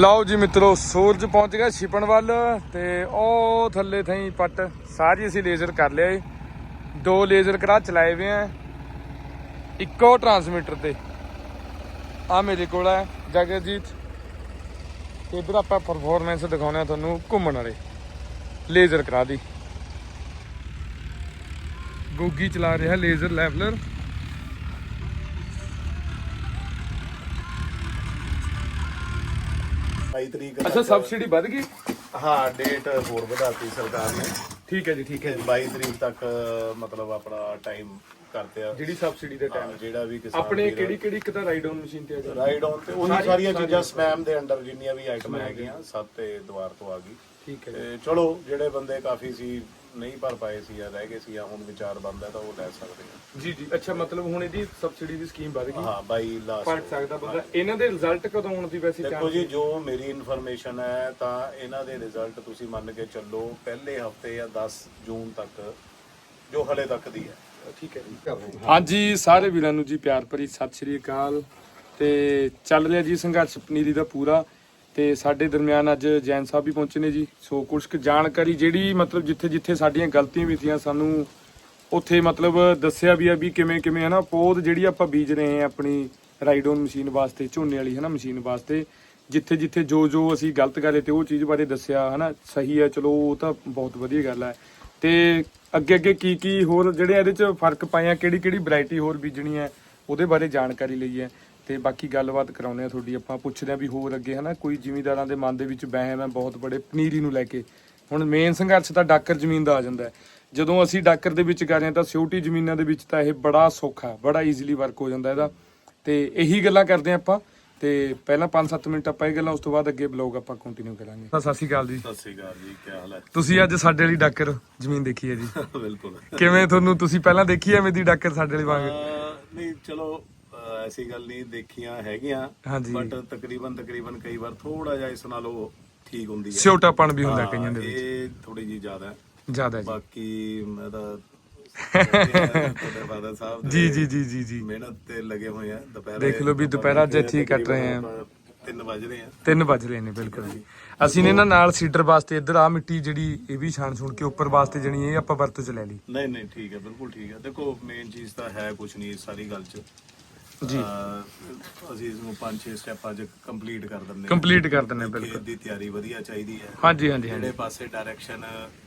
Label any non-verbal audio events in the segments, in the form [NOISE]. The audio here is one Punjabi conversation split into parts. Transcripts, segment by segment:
ਲਓ ਜੀ ਮਿੱਤਰੋ, ਸੂਰਜ ਪਹੁੰਚ ਗਿਆ ਛਿਪਣ ਵੱਲ ਤੇ ਉਹ ਥੱਲੇ ਥਈ ਪੱਟ। ਸਾਰੀ ਅਸੀਂ ਲੇਜ਼ਰ ਕਰ ਲਿਆ ਏ ਦੋ ਲੇਜ਼ਰ ਕਰਾ ਚਲਾਏ ਵੇ ਆ। ਇੱਕੋ ਟਰਾਂਸਮਿਟਰ ਤੇ। ਆ ਮੇਰੇ ਕੋਲ ਹੈ ਜਗਜੀਤ। ਤੇ ਇਧਰ ਆਪਾਂ ਪਰਫਾਰਮੈਂਸ ਦਿਖਾਉਣੇ ਆ ਤੁਹਾਨੂੰ ਘੁੰਮਣ ਵਾਲੇ। ਲੇਜ਼ਰ ਕਰਾ ਦੀ। ਗੋਗੀ ਚਲਾ ਰਿਹਾ ਲੇਜ਼ਰ ਲੈਵਲਰ ਬਾਈ ਤਰੀਕ ਅੱਛਾ ਸਬਸਿਡੀ ਵੱਧ ਗਈ? ਹਾਂ ਡੇਟ ਹੋਰ ਵਧਾਤੀ ਸਰਕਾਰ ਨੇ। ਠੀਕ ਹੈ ਜੀ ਠੀਕ ਹੈ ਜੀ। 22 ਤਰੀਕ ਤੱਕ ਮਤਲਬ ਆਪਣਾ ਟਾਈਮ ਕਰਤੇ ਆ। ਜਿਹੜੀ ਸਬਸਿਡੀ ਦੇ ਟਾਈਮ ਜਿਹੜਾ ਵੀ ਕਿਸਾਨ ਆਪਣੇ ਕਿਹੜੀ ਕਿਹੜੀ ਇੱਕ ਤਾਂ ਰਾਈਡ ਔਨ ਮਸ਼ੀਨ ਤੇ ਆ ਰਾਈਡ ਔਨ ਤੇ ਉਹੀ ਸਾਰੀਆਂ- ਚੀਜ਼ਾਂ। ਸਪੈਮ ਦੇ ਅੰਡਰ ਜਿੰਨੀਆਂ ਵੀ ਆਈਟਮ ਹੈਗੀਆਂ ਸਭ ਤੇ ਦੁਆਰ ਤੋਂ ਆ ਗਈ। ਠੀਕ ਹੈ ਚਲੋ ਜਿਹੜੇ ਬੰਦੇ ਕਾਫੀ ਸੀ ਨਹੀਂ ਭਰ ਪਾਏ ਸੀ ਜਾਂ ਰਹਿ ਗਏ ਸੀ ਜਾਂ ਹੁਣ ਵਿਚਾਰ ਬੰਦਾ ਤਾਂ ਉਹ ਲੈ ਸਕਦੇ ਆ। ਜੀ ਜੀ। ਅੱਛਾ ਮਤਲਬ ਹੁਣ ਇਹਦੀ ਸਬਸਿਡੀ ਦੀ ਸਕੀਮ ਵੱਧ ਗਈ? ਹਾਂ ਬਾਈ ਪੜ ਲਾਸਟ ਸਕਦਾ ਬੰਦਾ। ਇਹਨਾਂ ਦੇ ਰਿਜ਼ਲਟ ਕਦੋਂ ਆਉਣ ਦੀ ਵੈਸੇ ਦੇਖੋ ਜੀ ਜੋ ਮੇਰੀ ਇਨਫੋਰਮੇਸ਼ਨ ਹੈ ਤਾਂ ਇਹਨਾਂ ਦੇ ਰਿਜ਼ਲਟ ਤੁਸੀਂ ਮੰਨ ਕੇ ਚੱਲੋ ਪਹਿਲੇ ਹਫ਼ਤੇ ਜਾਂ 10 ਜੂਨ ਤੱਕ ਜੋ ਹਲੇ ਤੱਕ ਦੀ ਹੈ। ਠੀਕ ਹੈ ਜੀ। ਹਾਂਜੀ ਸਾਰੇ ਵੀਰਾਂ ਨੂੰ ਜੀ ਪਿਆਰ ਭਰੀ ਸਤਿ ਸ਼੍ਰੀ ਅਕਾਲ। ਤੇ ਚੱਲ ਰਿਹਾ ਜੀ ਸੰਘਰਸ਼ ਪਨੀਰੀ ਦਾ ਪੂਰਾ। ਤੇ ਸਾਡੇ ਦਰਮਿਆਨ ਅੱਜ ਜੈਨ ਸਾਹਿਬ ਵੀ ਪਹੁੰਚੇ ਨੇ ਜੀ। ਸੋ ਕੁਝ ਕੁ ਜਾਣਕਾਰੀ ਜਿਹੜੀ ਮਤਲਬ ਜਿੱਥੇ ਜਿੱਥੇ ਸਾਡੀਆਂ ਗਲਤੀਆਂ ਵੀ ਸੀਆਂ ਸਾਨੂੰ ਉੱਥੇ ਮਤਲਬ ਦੱਸਿਆ ਵੀ ਆ ਵੀ ਕਿਵੇਂ ਕਿਵੇਂ ਹਨਾ ਪੌਦ ਜਿਹੜੀ ਆਪਾਂ ਬੀਜ ਰਹੇ ਹਾਂ ਆਪਣੀ ਰਾਈਡੋਨ ਮਸ਼ੀਨ ਵਾਸਤੇ, ਝੋਨੇ ਵਾਲੀ ਹਨਾ ਮਸ਼ੀਨ ਵਾਸਤੇ ਜਿੱਥੇ ਜਿੱਥੇ ਜੋ ਜੋ ਅਸੀਂ ਗਲਤ ਕਰੇ ਤੇ ਉਹ ਚੀਜ਼ ਬਾਰੇ ਦੱਸਿਆ ਹਨਾ, ਸਹੀ ਹੈ ਚਲੋ ਉਹ ਤਾਂ ਬਹੁਤ ਵਧੀਆ ਗੱਲ ਹੈ ਤੇ ਅੱਗੇ ਅੱਗੇ ਕੀ ਕੀ ਹੋਰ ਜਿਹੜੇ ਇਹਦੇ ਚ ਫ਼ਰਕ ਪਾਇਆ ਕਿਹੜੀ ਕਿਹੜੀ ਵੈਰਾਈਟੀ ਹੋਰ ਬੀਜਣੀ ਹੈ ਉਹਦੇ ਬਾਰੇ ਜਾਣਕਾਰੀ ਲਈ ਹੈ ਤੇ ਬਾਕੀ ਗੱਲਬਾਤ ਕਰਾਉਂਦੇ ਆ ਤੁਹਾਡੀ। ਆਪਾਂ ਪੁੱਛਦੇ ਆ ਵੀ ਹੋਰ ਅੱਗੇ ਹਨਾ ਕੋਈ ਜ਼ਿਮੀਂਦਾਰਾਂ ਦੇ ਮਨ ਦੇ ਵਿੱਚ ਵਹਿਮ ਹੈ ਬਹੁਤ ਬੜੇ ਪਨੀਰੀ ਨੂੰ ਲੈ ਕੇ। ਹੁਣ ਮੇਨ ਸੰਘਰਸ਼ ਤਾਂ ਡਾਕਰ ਜ਼ਮੀਨ ਦਾ ਆ ਜਾਂਦਾ ਹੈ। ਜਦੋਂ ਅਸੀਂ ਡਾਕਰ ਦੇ ਵਿੱਚ ਹਾਂ ਤਾਂ ਸਿਉਟੀ ਜ਼ਮੀਨਾਂ ਦੇ ਵਿੱਚ ਤਾਂ ਇਹ ਬੜਾ ਸੌਖਾ ਬੜਾ ਈਜ਼ੀਲੀ ਵਰਕ ਹੋ ਜਾਂਦਾ ਇਹਦਾ। ਤੇ ਇਹੀ ਗੱਲਾਂ ਕਰਦੇ ਆ ਆਪਾਂ। ਤੇ ਪਹਿਲਾਂ 5-7 ਮਿੰਟ ਆਪਾਂ ਇਹ ਗੱਲਾਂ ਉਸ ਤੋਂ ਬਾਅਦ ਅੱਗੇ ਬਲੌਗ ਆਪਾਂ ਕੰਟੀਨਿਊ ਕਰਾਂਗੇ। ਸਤਿ ਸ਼੍ਰੀ ਅਕਾਲ ਜੀ। ਸਤਿ ਸ੍ਰੀ ਅਕਾਲ ਜੀ ਕੀ ਹਾਲ ਹੈ? ਤੁਸੀਂ ਅੱਜ ਸਾਡੇ ਵਾਲੀ ਡਾਕਰ ਜ਼ਮੀਨ ਦੇਖੀ ਹੈ ਜੀ। ਬਿਲਕੁਲ। ਕਿਵੇਂ ਤੁਹਾਨੂੰ ਤੁਸੀਂ ਪਹਿਲਾਂ ਦੇਖੀ ਐਵੇਂ ਦੀ ਡਾਕਰ ਸਾਡੇ ਵਾਲੀ ਵਾਂਗ? ਨਹੀਂ ਚਲੋ ਐਸੀ ਗੱਲ ਨਹੀਂ ਦੇਖੀਆਂ ਹੈਗੀਆਂ ਹਾਂਜੀ। ਬਟ ਤਕਰੀਬਨ ਤਕਰੀਬਨ ਕਈ ਵਾਰ ਥੋੜਾ ਜਿਹਾ ਇਸ ਨਾਲੋਂ ਠੀਕ ਹੁੰਦੀ ਹੈ। ਸਿਉਟਾਪਣ ਵੀ ਹੁੰਦਾ ਕਈਆਂ ਦੇ ਵਿੱਚ। ਇਹ ਥੋੜੀ ਜੀ ਜ਼ਿਆਦਾ ਹੈ। ਜ਼ਿਆਦਾ ਜੀ। ਬਾਕੀ ਮੈਂ ਤਾਂ ਤੁਹਾਡੇ ਫਾਦਰ ਸਾਹਿਬ ਦੇ ਜੀ ਜੀ ਜੀ ਜੀ ਜੀ। ਮਿਹਨਤ ਤੇ ਲੱਗੇ ਹੋਏ ਆ। ਦੁਪਹਿਰੇ ਦੇਖ ਲਓ ਵੀ ਦੁਪਹਿਰਾ ਅੱਜ ਇੱਥੇ ਹੀ ਕੱਟ ਰਹੇ ਆ। 3 ਵਜ ਰਹੇ ਆ। 3 ਵਜ ਰਹੇ ਨੇ ਬਿਲਕੁਲ ਜੀ। ਅਸੀਂ ਨੇ ਇਹਨਾਂ ਨਾਲ ਸੀਡਰ ਵਾਸਤੇ ਇੱਧਰ ਆ ਮਿੱਟੀ ਜਿਹੜੀ ਇਹ ਵੀ ਛਾਣ ਛੁਣ ਕੇ ਉੱਪਰ ਵਾਸਤੇ ਜਣੀ ਇਹ ਆਪਾਂ ਵਰਤੋਂ ਚ ਲੈ ਲਈ। ਨਹੀਂ ਨਹੀਂ ਠੀਕ ਹੈ ਬਿਲਕੁਲ ਠੀਕ ਹੈ। ਦੇਖੋ ਮੇਨ ਚੀਜ਼ ਤਾਂ ਹੈ ਕੁਝ ਨਹੀਂ ਇਸ ਸਾਰੀ ਗੱਲ 'ਚ। ਜੀ। ਅਸੀਂ ਇਸ ਨੂੰ 5-6 ਸਟੈਪਾਂ 'ਚ ਕੰਪਲੀਟ ਕਰ ਦਿੰਦੇ ਹਾਂ। ਕੰਪਲੀਟ ਕਰ ਦਿੰਨੇ ਖੇਤ ਬਿਲਕੁਲ। ਦੀ ਤਿਆਰੀ ਵਧੀਆ ਚਾਹੀਦੀ ਹੈ। ਹਾਂਜੀ ਹਾਂਜੀ ਜਿਹੜੇ ਪਾਸੇ ਡਾਇਰੈਕਸ਼ਨ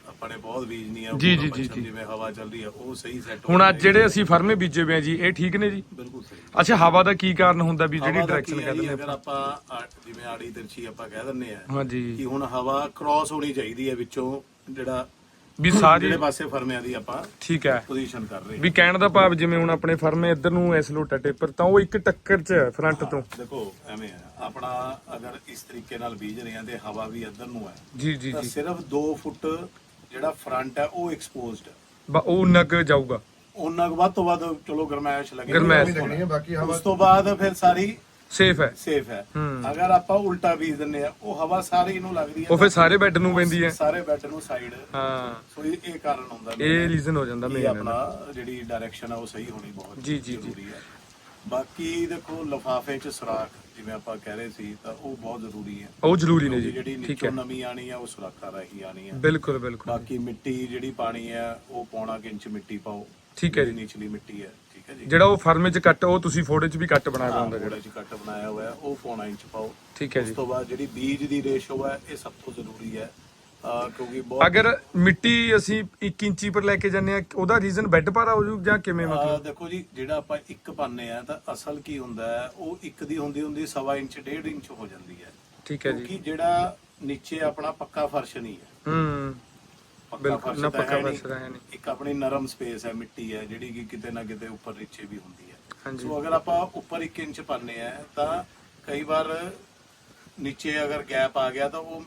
ਆਪਾਂ ਨੇ ਬਹੁਤ ਬੀਜਨੀ ਹੈ ਜੀ, ਜੀ, ਜੀ। ਜਿਵੇਂ ਹਵਾ ਚੱਲ ਰਹੀ ਹੈ ਉਹ ਸਹੀ ਸੈੱਟ ਹੁਣ ਅੱਜ ਜਿਹੜੇ ਅਸੀਂ ਫਰਮੇ ਬੀਜੇ ਹੋਏ ਆ ਜੀ ਇਹ ਠੀਕ ਨੇ ਜੀ? ਬਿਲਕੁਲ ਸਹੀ। ਅੱਛਾ ਹਵਾ ਦਾ ਕੀ ਕਾਰਨ ਹੁੰਦਾ ਵੀ ਜਿਹੜੀ ਡਾਇਰੈਕਸ਼ਨ ਕੀ ਹੈ ਕਹਿੰਦੇ ਜੀ, ਨੇ ਅਗਰ ਆਪਾਂ? ਆ- ਜਿਵੇਂ ਆੜੀ ਤਿਰਛੀ ਆਪਾਂ ਕਹਿ ਦਿੰਨੇ ਆ ਹਾਂਜੀ। ਕਿ ਹੁਣ ਹਵਾ ਕ੍ਰਾਸ ਹੋਣੀ ਚਾਹੀਦੀ ਹੈ ਵਿੱਚੋਂ ਜਿਹੜਾ ਵੀ ਸਾਰੀ ਜਿਹੜੇ ਪਾਸੇ ਫਰਮਿਆਂ ਦੀ ਆਪਾਂ ਠੀਕ ਹੈ। ਪੋਜੀਸ਼ਨ ਕਰ ਰਹੇ ਹਾਂ। ਵੀ ਕਹਿਣ ਦਾ ਭਾਵ ਜਿਵੇਂ ਹੁਣ ਆਪਣੇ ਫਰਮੇ ਇੱਧਰ ਨੂੰ ਐਸ ਲੋਟਾ ਟੇਪਰ ਤਾਂ ਉਹ ਇੱਕ ਟੱਕਰ ਚ ਫਰੰਟ ਤੋਂ। ਦੇਖੋ ਐਵੇਂ ਹੈ ਆਪਣਾ ਅਗਰ ਇਸ ਤਰੀਕੇ ਨਾਲ ਬੀਜ ਰਹੇ ਹਾਂ ਤੇ ਹਵਾ ਵੀ ਇੱਧਰ ਨੂੰ ਹੈ ਜੀ ਜੀ ਤਾਂ ਜੀ। ਸਿਰਫ 2 ਫੁੱਟ ਜਿਹੜਾ ਫਰੰਟ ਹੈ ਉਹ ਐਕਸਪੋਜ਼ਡ ਹੈ। ਬਾ ਉਹ ਨਗ ਜਾਊਗਾ। ਉਹਨਾਂ ਕੁ ਵੱਧ ਤੋਂ ਵੱਧ ਚਲੋ ਗਰਮੈਸ਼ ਲੱਗੇ। ਗਰਮੈਸ਼। ਬਾਕੀ ਹਵਾ ਉਸ ਤੋਂ ਬਾਅਦ ਫਿਰ ਸਾਰੀ ਸੇਫ ਹੈ। ਸੇਫ ਹੈ। ਅਗਰ ਆਪਾਂ ਉਲਟਾ ਬੀਜ ਦਿੰਨੇ ਆ ਉਹ ਹਵਾ ਸਾਰੀ ਨੂੰ ਲੱਗਦੀ ਹੈ ਉਹ ਫਿਰ ਸਾਰੇ ਬੈੱਡ ਨੂੰ ਪੈਂਦੀ ਹੈ। ਸਾਰੇ ਬੈੱਡ ਨੂੰ ਸਾਈਡ ਹਾਂ। ਸੋ ਇਹ ਇਹ ਕਾਰਨ ਹੁੰਦਾ ਇਹ ਰੀਜ਼ਨ ਹੋ ਜਾਂਦਾ ਮੇਨ ਆਪਣਾ ਜਿਹੜੀ ਡਾਇਰੈਕਸ਼ਨ ਆ ਉਹ ਸਹੀ ਹੋਣੀ ਬਹੁਤ ਜੀ, ਜੀ, ਜੀ। ਬਾਕੀ ਦੇਖੋ ਲਫਾਫੇ 'ਚ ਸੁਰਾਖ ਜਿਵੇਂ ਆਪਾਂ ਕਹਿ ਰਹੇ ਸੀ ਤਾਂ ਉਹ ਬਹੁਤ ਜ਼ਰੂਰੀ ਹੈ। ਉਹ ਜ਼ਰੂਰੀ ਨੇ ਜੀ। ਜਿਹੜੀ ਨੀਚੋਂ ਨਮੀ ਆਣੀ ਆ ਉਹ ਸੁਰਾਖਾਂ ਰਾਹੀਂ ਆਣੀ ਆ। ਬਿਲਕੁਲ ਬਿਲਕੁਲ। ਬਾਕੀ ਮਿੱਟੀ ਜਿਹੜੀ ਪਾਣੀ ਹੈ ਉਹ ਪੌਣਾ ਇੰਚ ਮਿੱਟੀ ਪਾਓ। ਠੀਕ ਹੈ ਜੀ। ਨਿਚਲੀ ਮਿੱਟੀ ਹੈ। ਠੀਕ ਹੈ ਜੀ ਜਿਹੜਾ ਉਹ ਫਰਮੇ ਚ ਕੱਟ ਉਹ ਤੁਸੀਂ ਫੋਟੋ ਚ ਵੀ ਕੱਟ ਬਣਾਇਆ ਹੋਇਆ ਹੁੰਦਾ ਥੋੜਾ ਜਿਹਾ ਕੱਟ ਬਣਾਇਆ ਹੋਇਆ ਹੈ, ਉਹ ਪੌਣਾ ਇੰਚ ਪਾਓ। ਠੀਕ ਹੈ ਉਸ ਜੀ। ਤੋਂ ਬਾਅਦ ਜਿਹੜੀ ਬੀਜ ਦੀ ਰੇਸ਼ੋ ਹੈ ਇਹ ਸਭ ਤੋਂ ਜ਼ਰੂਰੀ ਹੈ। ਅਹ ਕਿਉਂਕਿ ਬਹੁਤ ਅਗਰ ਮਿੱਟੀ ਅਸੀਂ 1 ਇੰਚੀ ਪਰ ਲੈ ਕੇ ਜਾਂਦੇ ਆ ਉਹਦਾ ਰੀਜ਼ਨ ਬੈੱਡ ਪਰ ਹੋ ਜੂ ਜਾਂ ਕਿਵੇਂ ਅਹ ਮਤਲਬ ਦੇਖੋ ਜੀ ਜਿਹੜਾ ਆਪਾਂ ਇੱਕ ਪਾਉਂਦੇ ਆ ਤਾਂ ਅਸਲ ਕੀ ਹੁੰਦਾ ਹੈ ਉਹ ਇੱਕ ਦੀ ਹੁੰਦੀ ਹੁੰਦੀ ਸਵਾ ਇੰਚ ਡੇਢ ਇੰਚ ਹੋ ਜਾਂਦੀ ਹੈ। ਠੀਕ ਹੈ ਜੀ। ਕਿਉਂਕਿ ਜਿਹੜਾ ਨੀਚੇ ਆਪਣਾ ਪੱਕਾ ਫਰਸ਼ ਨਹੀਂ ਹੈ। ਹੂੰ। ਪੱਕਾ ਬਿਲਕੁਲ, ਫਰਸ਼ ਨਾ ਤਾਂ ਪੱਕਾ ਹੈ ਨਹੀਂ। ਫਰਸ਼ ਤਾਂ ਹੈ ਨਹੀਂ। ਇੱਕ ਆਪਣੀ ਨਰਮ ਸਪੇਸ ਹੈ ਮਿੱਟੀ ਹੈ ਜਿਹੜੀ ਕਿ ਕਿਤੇ ਨਾ ਕਿਤੇ ਉੱਪਰ ਨੀਚੇ ਵੀ ਹੁੰਦੀ ਹੈ ਹਾਂਜੀ ਸੋ ਅਗਰ ਆਪਾਂ ਉੱਪਰ 1 ਇੰਚ ਪਾਉਂਦੇ ਆ ਤਾਂ ਕਈ ਵਾਰ ਨੀਚੇ ਅਗਰ ਗੈਪ ਆ ਗਿਆ ਤਾਂ ਉਹ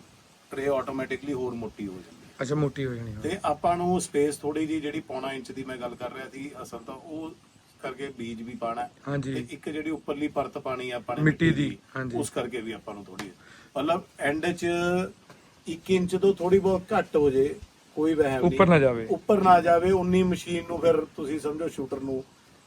ਟਰੇ ਆਟੋਮੈਟਿਕਲੀ ਹੋਰ ਮੋਟੀ ਹੋ ਜਾਂਦੀ ਹੈ ਅੱਛਾ ਮੋਟੀ ਹੋ ਜਾਣੀ ਤੇ ਆਪਾਂ ਨੂੰ ਸਪੇਸ ਥੋੜੀ ਜੀ ਜਿਹੜੀ ਪੌਣਾ ਇੰਚ ਦੀ ਮੈਂ ਗੱਲ ਕਰ ਰਿਹਾ ਸੀ ਅਸਲ ਤਾਂ ਉਹ ਕਰਕੇ ਬੀਜ ਵੀ ਪਾਣਾ ਹੈ। ਤੇ ਹਾਂਜੀ ਇੱਕ ਜਿਹੜੀ ਉੱਪਰਲੀ ਪਰਤ ਪਾਣੀ ਆ ਆਪਾਂ ਨੇ ਮਿੱਟੀ ਦੀ, ਹਾਂਜੀ। ਉਸ ਕਰਕੇ ਵੀ ਆਪਾਂ ਨੂੰ ਥੋੜੀ ਮਤਲਬ ਐਂਡ 'ਚ 1 ਇੰਚ ਤੋਂ ਥੋੜੀ ਬਹੁਤ ਘੱਟ ਹੋ ਜੇ ਕੋਈ ਵਹਿਮ ਨਹੀਂ। ਉੱਪਰ ਨਾ ਜਾਵੇ। ਉੱਪਰ ਨਾ ਜਾਵੇ ਉਨੀ ਮਸ਼ੀਨ ਨੂੰ ਫਿਰ ਤੁਸੀਂ ਸਮਝੋ ਸ਼ੂਟਰ ਨੂੰ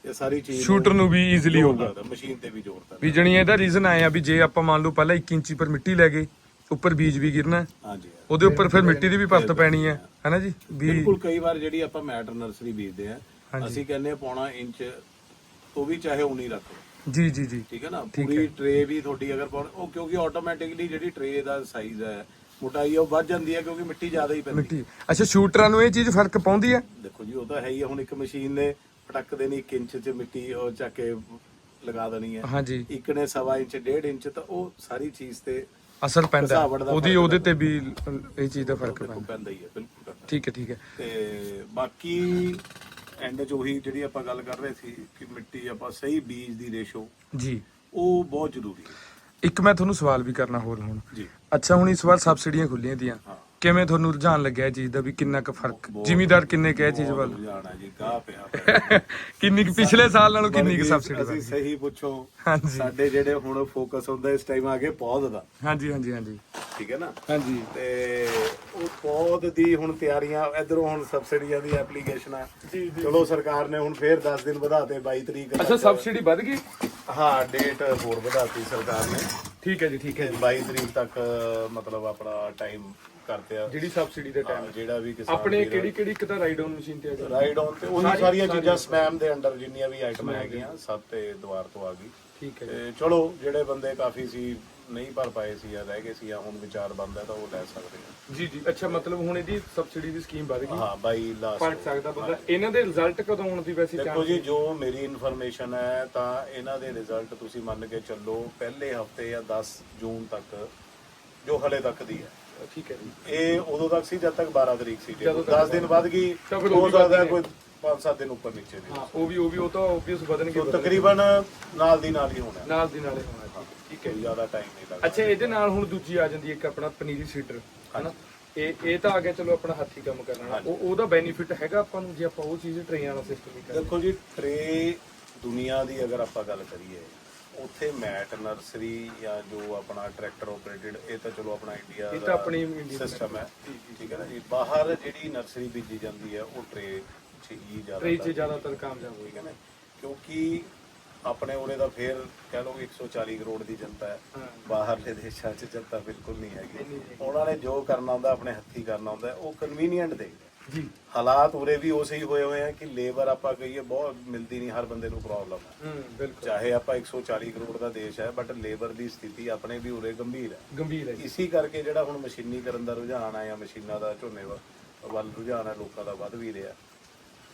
ਇਹ ਸਾਰੀ ਚੀਜ਼ ਸ਼ੂਟਰ ਨੂੰ ਵੀ ਈਜ਼ੀਲੀ ਹੋਊਗਾ। ਮਸ਼ੀਨ ਤੇ ਵੀ ਜ਼ੋਰ ਤਾਂ ਵੀ ਜਣੀ ਇਹਦਾ ਰੀਜ਼ਨ ਆਇਆ ਵੀ ਜੇ ਆਪਾਂ ਮੰਨ ਲਓ ਪਹਿਲਾਂ 1 ਇੰਚੀ ਪਰ ਮਿੱਟੀ ਲੈ ਗਏ ਉੱਪਰ ਬੀਜ ਵੀ ਗਿਰਨਾ ਹਾਂਜੀ ਉਹਦੇ ਉੱਪਰ ਫਿਰ ਮਿੱਟੀ ਦੀ ਵੀ ਪਰਤ ਪੈਣੀ ਹੈ ਹੈਨਾ ਜੀ? ਵੀ ਬਿਲਕੁਲ ਕਈ ਵਾਰ ਜਿਹੜੀ ਆਪਾਂ ਮੈਟਰ ਨਰਸਰੀ ਬੀਜਦੇ ਆ। ਅਸੀਂ ਕਹਿੰਦੇ ਆ ਪੌਣਾ ਇੰਚ ਤੋਂ ਵੀ ਚਾਹੇ ਉਨੀ ਰੱਖ ਲਓ। ਜੀ ਜੀ ਜੀ। ਠੀਕ ਹੈ ਨਾ? ਪੂਰੀ ਟਰੇ ਵੀ ਤੁਹਾਡੀ ਅਗਰ ਉਹ ਕਿਉਂਕਿ ਆਟੋਮੈਟਿਕਲੀ ਜਿਹੜੀ ਟਰੇ ਦਾ ਸਾਈਜ਼ ਹੈ ਮੋਟਾਈ ਉਹ ਵੱਧ ਜਾਂਦੀ ਹੈ ਕਿਉਂਕਿ ਮਿੱਟੀ ਜ਼ਿਆਦਾ ਹੀ ਪੈਂਦੀ ਮਿੱਟੀ। ਅੱਛਾ ਸ਼ੂਟਰਾਂ ਨੂੰ ਇਹ ਚੀਜ਼ ਫ਼ਰਕ ਪਾਉਂਦੀ ਹੈ ਦੇਖੋ ਜੀ ਉਹ ਤਾਂ ਹੈ ਹੀ ਆ, ਹੁਣ ਇੱਕ ਮਸ਼ੀਨ ਨੇ ਪਟਕ ਦੇਣੀ 1 ਇੰਚ ਚ ਮਿੱਟੀ ਉਹ ਚੱਕ ਕੇ ਲਗਾ ਦੇਣੀ ਹੈ ਹਾਂਜੀ। ਇੱਕ ਨੇ ਸਵਾ ਇੰਚ 1.5 ਇੰਚ ਤਾਂ ਉਹ ਸਾਰੀ ਚੀਜ਼ ਤੇ ਅਸਰ ਪੈਂਦਾ। ਹੈ। ਘਸਾਵਟ ਦਾ ਉਹਦੀ ਫ਼ਰਕ ਉਹਦੇ ਤੇ ਵੀ ਇਹ ਚੀਜ਼ ਦਾ ਫ਼ਰਕ ਦੇਖੋ ਪੈਂਦਾ। ਪੈਂਦਾ ਹੀ ਹੈ ਬਿਲਕੁਲ ਪੈਂਦਾ। ਠੀਕ ਹੈ ਠੀਕ ਹੈ। ਤੇ ਬਾਕੀ ਐਂਡ 'ਚ ਉਹੀ ਜਿਹੜੀ ਆਪਾਂ ਗੱਲ ਕਰ ਰਹੇ ਸੀ ਕਿ ਮਿੱਟੀ ਆਪਾਂ ਸਹੀ ਬੀਜ ਦੀ ਰੇਸ਼ੋ ਜੀ। ਉਹ ਬਹੁਤ ਜ਼ਰੂਰੀ ਹੈ। ਇੱਕ ਮੈਂ ਤੁਹਾਨੂੰ ਸਵਾਲ ਵੀ ਕਰਨਾ ਹੋਰ ਹੁਣ। ਜੀ। ਅੱਛਾ ਹੁਣ ਇਸ ਵਾਰ ਸਬਸਿਡੀਆਂ ਖੁੱਲੀਆਂ ਦੀਆਂ। ਹਾਂ। ਕਿਵੇਂ ਤੁਹਾਨੂੰ ਰੁਝਾਨ ਲੱਗਿਆ ਇਹ ਚੀਜ਼ ਦਾ ਵੀ ਕਿੰਨਾ ਕੁ ਫ਼ਰਕ? ਜ਼ਿਮੀਦਾਰ ਕਿੰਨੇ ਕਹੇ ਚੀਜ਼ ਵੱਲ? ਜਾਣਾ ਜੀ ਗਾਹ ਪਿਆ ਪਿਆ। [LAUGHS] ਕਿੰਨੀ ਕੁ ਪਿਛਲੇ ਸਾਲ ਨਾਲੋਂ ਕਿੰਨੀ ਕੁ ਸਬਸਿਡੀ ਅਸੀਂ ਵਧੀ ਸਹੀ ਪੁੱਛੋ ਹਾਂਜੀ। ਸਾਡੇ ਜਿਹੜੇ ਹੁਣ ਫੋਕਸ ਹੁੰਦਾ ਇਸ ਟਾਈਮ ਆ ਕੇ ਪੌਦ ਦਾ ਹਾਂਜੀ ਹਾਂਜੀ ਹਾਂਜੀ। ਠੀਕ ਹੈ ਨਾ? ਹਾਂਜੀ। ਤੇ ਉਹ ਪੌਦ ਦੀ ਹੁਣ ਤਿਆਰੀਆਂ ਇਧਰੋਂ ਹੁਣ ਸਬਸਿਡੀਆਂ ਦੀ ਐਪਲੀਕੇਸ਼ਨ। ਚਲੋ ਸਰਕਾਰ ਨੇ ਹੁਣ ਫੇਰ 10 ਦਿਨ ਵਧਾਤੇ 22 ਤਰੀਕ। ਅੱਛਾ ਸਬਸਿਡੀ ਵੱਧ ਗਈ? ਹਾਂ ਡੇਟ ਹੋਰ ਵਧਾਤੀ ਸਰਕਾਰ ਨੇ। ਠੀਕ ਹੈ ਜੀ ਠੀਕ ਹੈ ਤੇ ਜੀ 22 ਤਰੀਕ ਤੱਕ ਮਤਲਬ ਆਪਣਾ ਟਾਈਮ ਕਰਤੇ ਆ। ਜਿਹੜੀ ਸਬਸਿਡੀ ਦਾ ਟਾਈਮ ਜਿਹੜਾ ਵੀ ਕਿਸਾਨ ਆਪਣੇ ਕਿਹੜੀ ਕਿਹੜੀ ਇੱਕ ਤਾਂ ਰਾਈਡ ਔਨ ਮਸ਼ੀਨ ਤੇ ਆ ਗਈ ਰਾਈਡ ਔਨ ਤੇ ਉਹੀ ਸਾਰੀ- ਸਾਰੀਆਂ ਸਾਰੀ- ਚੀਜ਼ਾਂ ਸਪੈਮ ਦੇ ਅੰਡਰ ਜਿੰਨੀਆਂ ਵੀ ਆਈਟਮਾਂ ਹੈਗੀਆਂ ਸਭ ਤੇ ਦੁਆਰ ਤੋਂ ਆ ਗਈ। ਠੀਕ ਹੈ ਤੇ ਚਲੋ ਜਿਹੜੇ ਬੰਦੇ ਕਾਫੀ ਸੀ ਨਹੀਂ ਭਰ ਪਾਏ ਸੀ ਜਾਂ ਰਹਿ ਗਏ ਸੀ ਜਾਂ ਹੁਣ ਵਿਚਾਰ ਬੰਦਾ ਤਾਂ ਉਹ ਲੈ ਸਕਦੇ ਆ। ਜੀ ਜੀ। ਅੱਛਾ ਮਤਲਬ ਹੁਣ ਇਹਦੀ ਸਬਸਿਡੀ ਦੀ ਸਕੀਮ ਵੱਧ ਗਈ। ਹਾਂ ਬਾਈ ਲਾਸਟ ਸਕਦਾ ਬੰਦਾ। ਇਹਨਾਂ ਦੇ ਰਿਜ਼ਲਟ ਕਦੋਂ ਆਉਣ ਦੀ ਵੈਸੇ ਦੇਖੋ ਜੀ ਜੋ ਮੇਰੀ ਇਨਫੋਰਮੇਸ਼ਨ ਹੈ ਤਾਂ ਇਹਨਾਂ ਦੇ ਰਿਜ਼ਲਟ ਤੁਸੀਂ ਮੰਨ ਕੇ ਚੱਲੋ ਪਹਿਲੇ ਹਫ਼ਤੇ ਜਾਂ 10 ਜੂਨ ਤੱਕ ਜੋ ਹਲੇ ਤੱਕ ਦੀ ਹੈ। ਠੀਕ ਹੈ ਜੀ। ਇਹ ਉਦੋਂ ਤੱਕ ਸੀ ਜਦ ਤੱਕ 12 ਤਰੀਕ ਸੀ। ਜਦੋਂ ਤੱਕ 10 ਦਿਨ ਵੱਧ ਗਈ ਤਾਂ ਫਿਰ ਉਹ ਹੋ ਵੀ ਸਕਦਾ ਹੈ ਵੱਧ ਕੋਈ 5-7 ਦਿਨ ਉੱਪਰ ਨੀਚੇ ਦੀ। ਹਾਂ ਉਹ ਵੀ ਉਹ ਵੀ ਉਹ ਤਾਂ ਆਬਵੀਅਸ ਵਧਣਗੇ ਸੋ ਵਧਣਗੇ। ਤਕਰੀਬਨ ਨਾਲ ਦੀ ਨਾਲ ਹੀ ਹੋਣਾ ਹੈ। ਨਾਲ ਦੀ ਨਾਲੇ ਹੋਣਾ ਜੀ। ਠੀਕ ਹੈ। ਕੋਈ ਜੀ ਜ਼ਿਆਦਾ ਟਾਈਮ ਨਹੀਂ ਲੱਗਦਾ। ਅੱਛਾ ਇਹਦੇ ਨਾਲ ਹੁਣ ਦੂਜੀ ਆ ਜਾਂਦੀ ਹੈ ਇੱਕ ਆਪਣਾ ਪਨੀਰੀ ਸੀਡਰ ਹਨਾ? ਇਹ ਇਹ ਤਾਂ ਆ ਗਿਆ ਚਲੋ ਆਪਣਾ ਹੱਥੀ ਕੰਮ ਕਰਨ ਵਾਲਾ। ਉਹ ਉਹਦਾ ਬੈਨੀਫਿਟ ਹੈਗਾ ਆਪਾਂ ਨੂੰ ਜੇ ਆਪਾਂ ਉਹ ਚੀਜ਼ ਟਰੇਆਂ ਵਾਲਾ ਸਿਸਟਮ ਵੀ ਕਰੀਏ। ਦੇਖੋ ਜੀ ਟਰੇ ਦੁਨੀਆ ਦੀ ਅਗਰ ਆਪਾਂ ਗੱਲ ਕਰੀਏ ਉੱਥੇ ਮੈਟ ਨਰਸਰੀ ਜਾਂ ਜੋ ਆਪਣਾ ਟਰੈਕਟਰ ਆਪਰੇਟਡ ਇਹ ਤਾਂ ਚਲੋ ਆਪਣਾ ਇੰਡੀਆ ਇਹ ਤਾਂ ਆਪਣੀ Indian ਸਿਸਟਮ ਹੈ। ਠੀਕ ਹੈ ਨਾ ਜੀ? ਬਾਹਰ ਜਿਹੜੀ ਨਰਸਰੀ ਬੀਜੀ ਜਾਂਦੀ ਹੈ ਉਹ ਟਰੇ 'ਚ ਹੀ ਜ਼ਿਆਦਾ ਟਰੇ 'ਚ ਜ਼ਿਆਦਾਤਰ ਕਾਮਯਾਬ ਹੋਈ। ਹੈ ਨਾ? ਕਿਉਂਕਿ ਆਪਣੇ ਉਰੇ ਦਾ ਫੇਰ ਕਹਿ ਲਓ ਕਿ 140 ਕਰੋੜ ਦੀ ਜਨਤਾ ਹੈ। ਬਾਹਰਲੇ ਦੇਸ਼ਾਂ 'ਚ ਜਨਤਾ ਬਿਲਕੁਲ ਨਹੀਂ ਹੈਗੀ। ਉਹਨਾਂ ਨੇ ਜੋ ਕਰਨਾ ਹੁੰਦਾ ਆਪਣੇ ਹੱਥੀ ਕਰਨਾ ਹੁੰਦਾ ਉਹ ਕਨਵੀਨੀਅੰਟ ਦੇ। ਜੀ। ਹਾਲਾਤ ਉਰੇ ਵੀ ਉਸੇ ਹੀ ਹੋਏ ਹੋਏ ਆ ਕਿ ਲੇਬਰ ਆਪਾਂ ਕਹੀਏ ਬਹੁਤ ਮਿਲਦੀ ਨਹੀਂ ਹਰ ਬੰਦੇ ਨੂੰ ਪ੍ਰੋਬਲਮ ਹੈ ਹੂੰ ਬਿਲਕੁਲ। ਚਾਹੇ ਆਪਾਂ 140 ਕਰੋੜ ਦਾ ਦੇਸ਼ ਹੈ ਬਟ ਲੇਬਰ ਦੀ ਸਥਿਤੀ ਆਪਣੇ ਵੀ ਉਰੇ ਗੰਭੀਰ ਹੈ। ਗੰਭੀਰ ਹੈ ਜੀ। ਇਸੇ ਕਰਕੇ ਜਿਹੜਾ ਹੁਣ ਮਸ਼ੀਨੀਕਰਨ ਦਾ ਰੁਝਾਨ ਆ ਜਾਂ ਮਸ਼ੀਨਾਂ ਦਾ ਝੋਨੇ ਵੱਲ ਵੱਲ ਰੁਝਾਨ ਹੈ ਲੋਕਾਂ ਦਾ ਵੱਧ ਵੀ ਰਿਹਾ।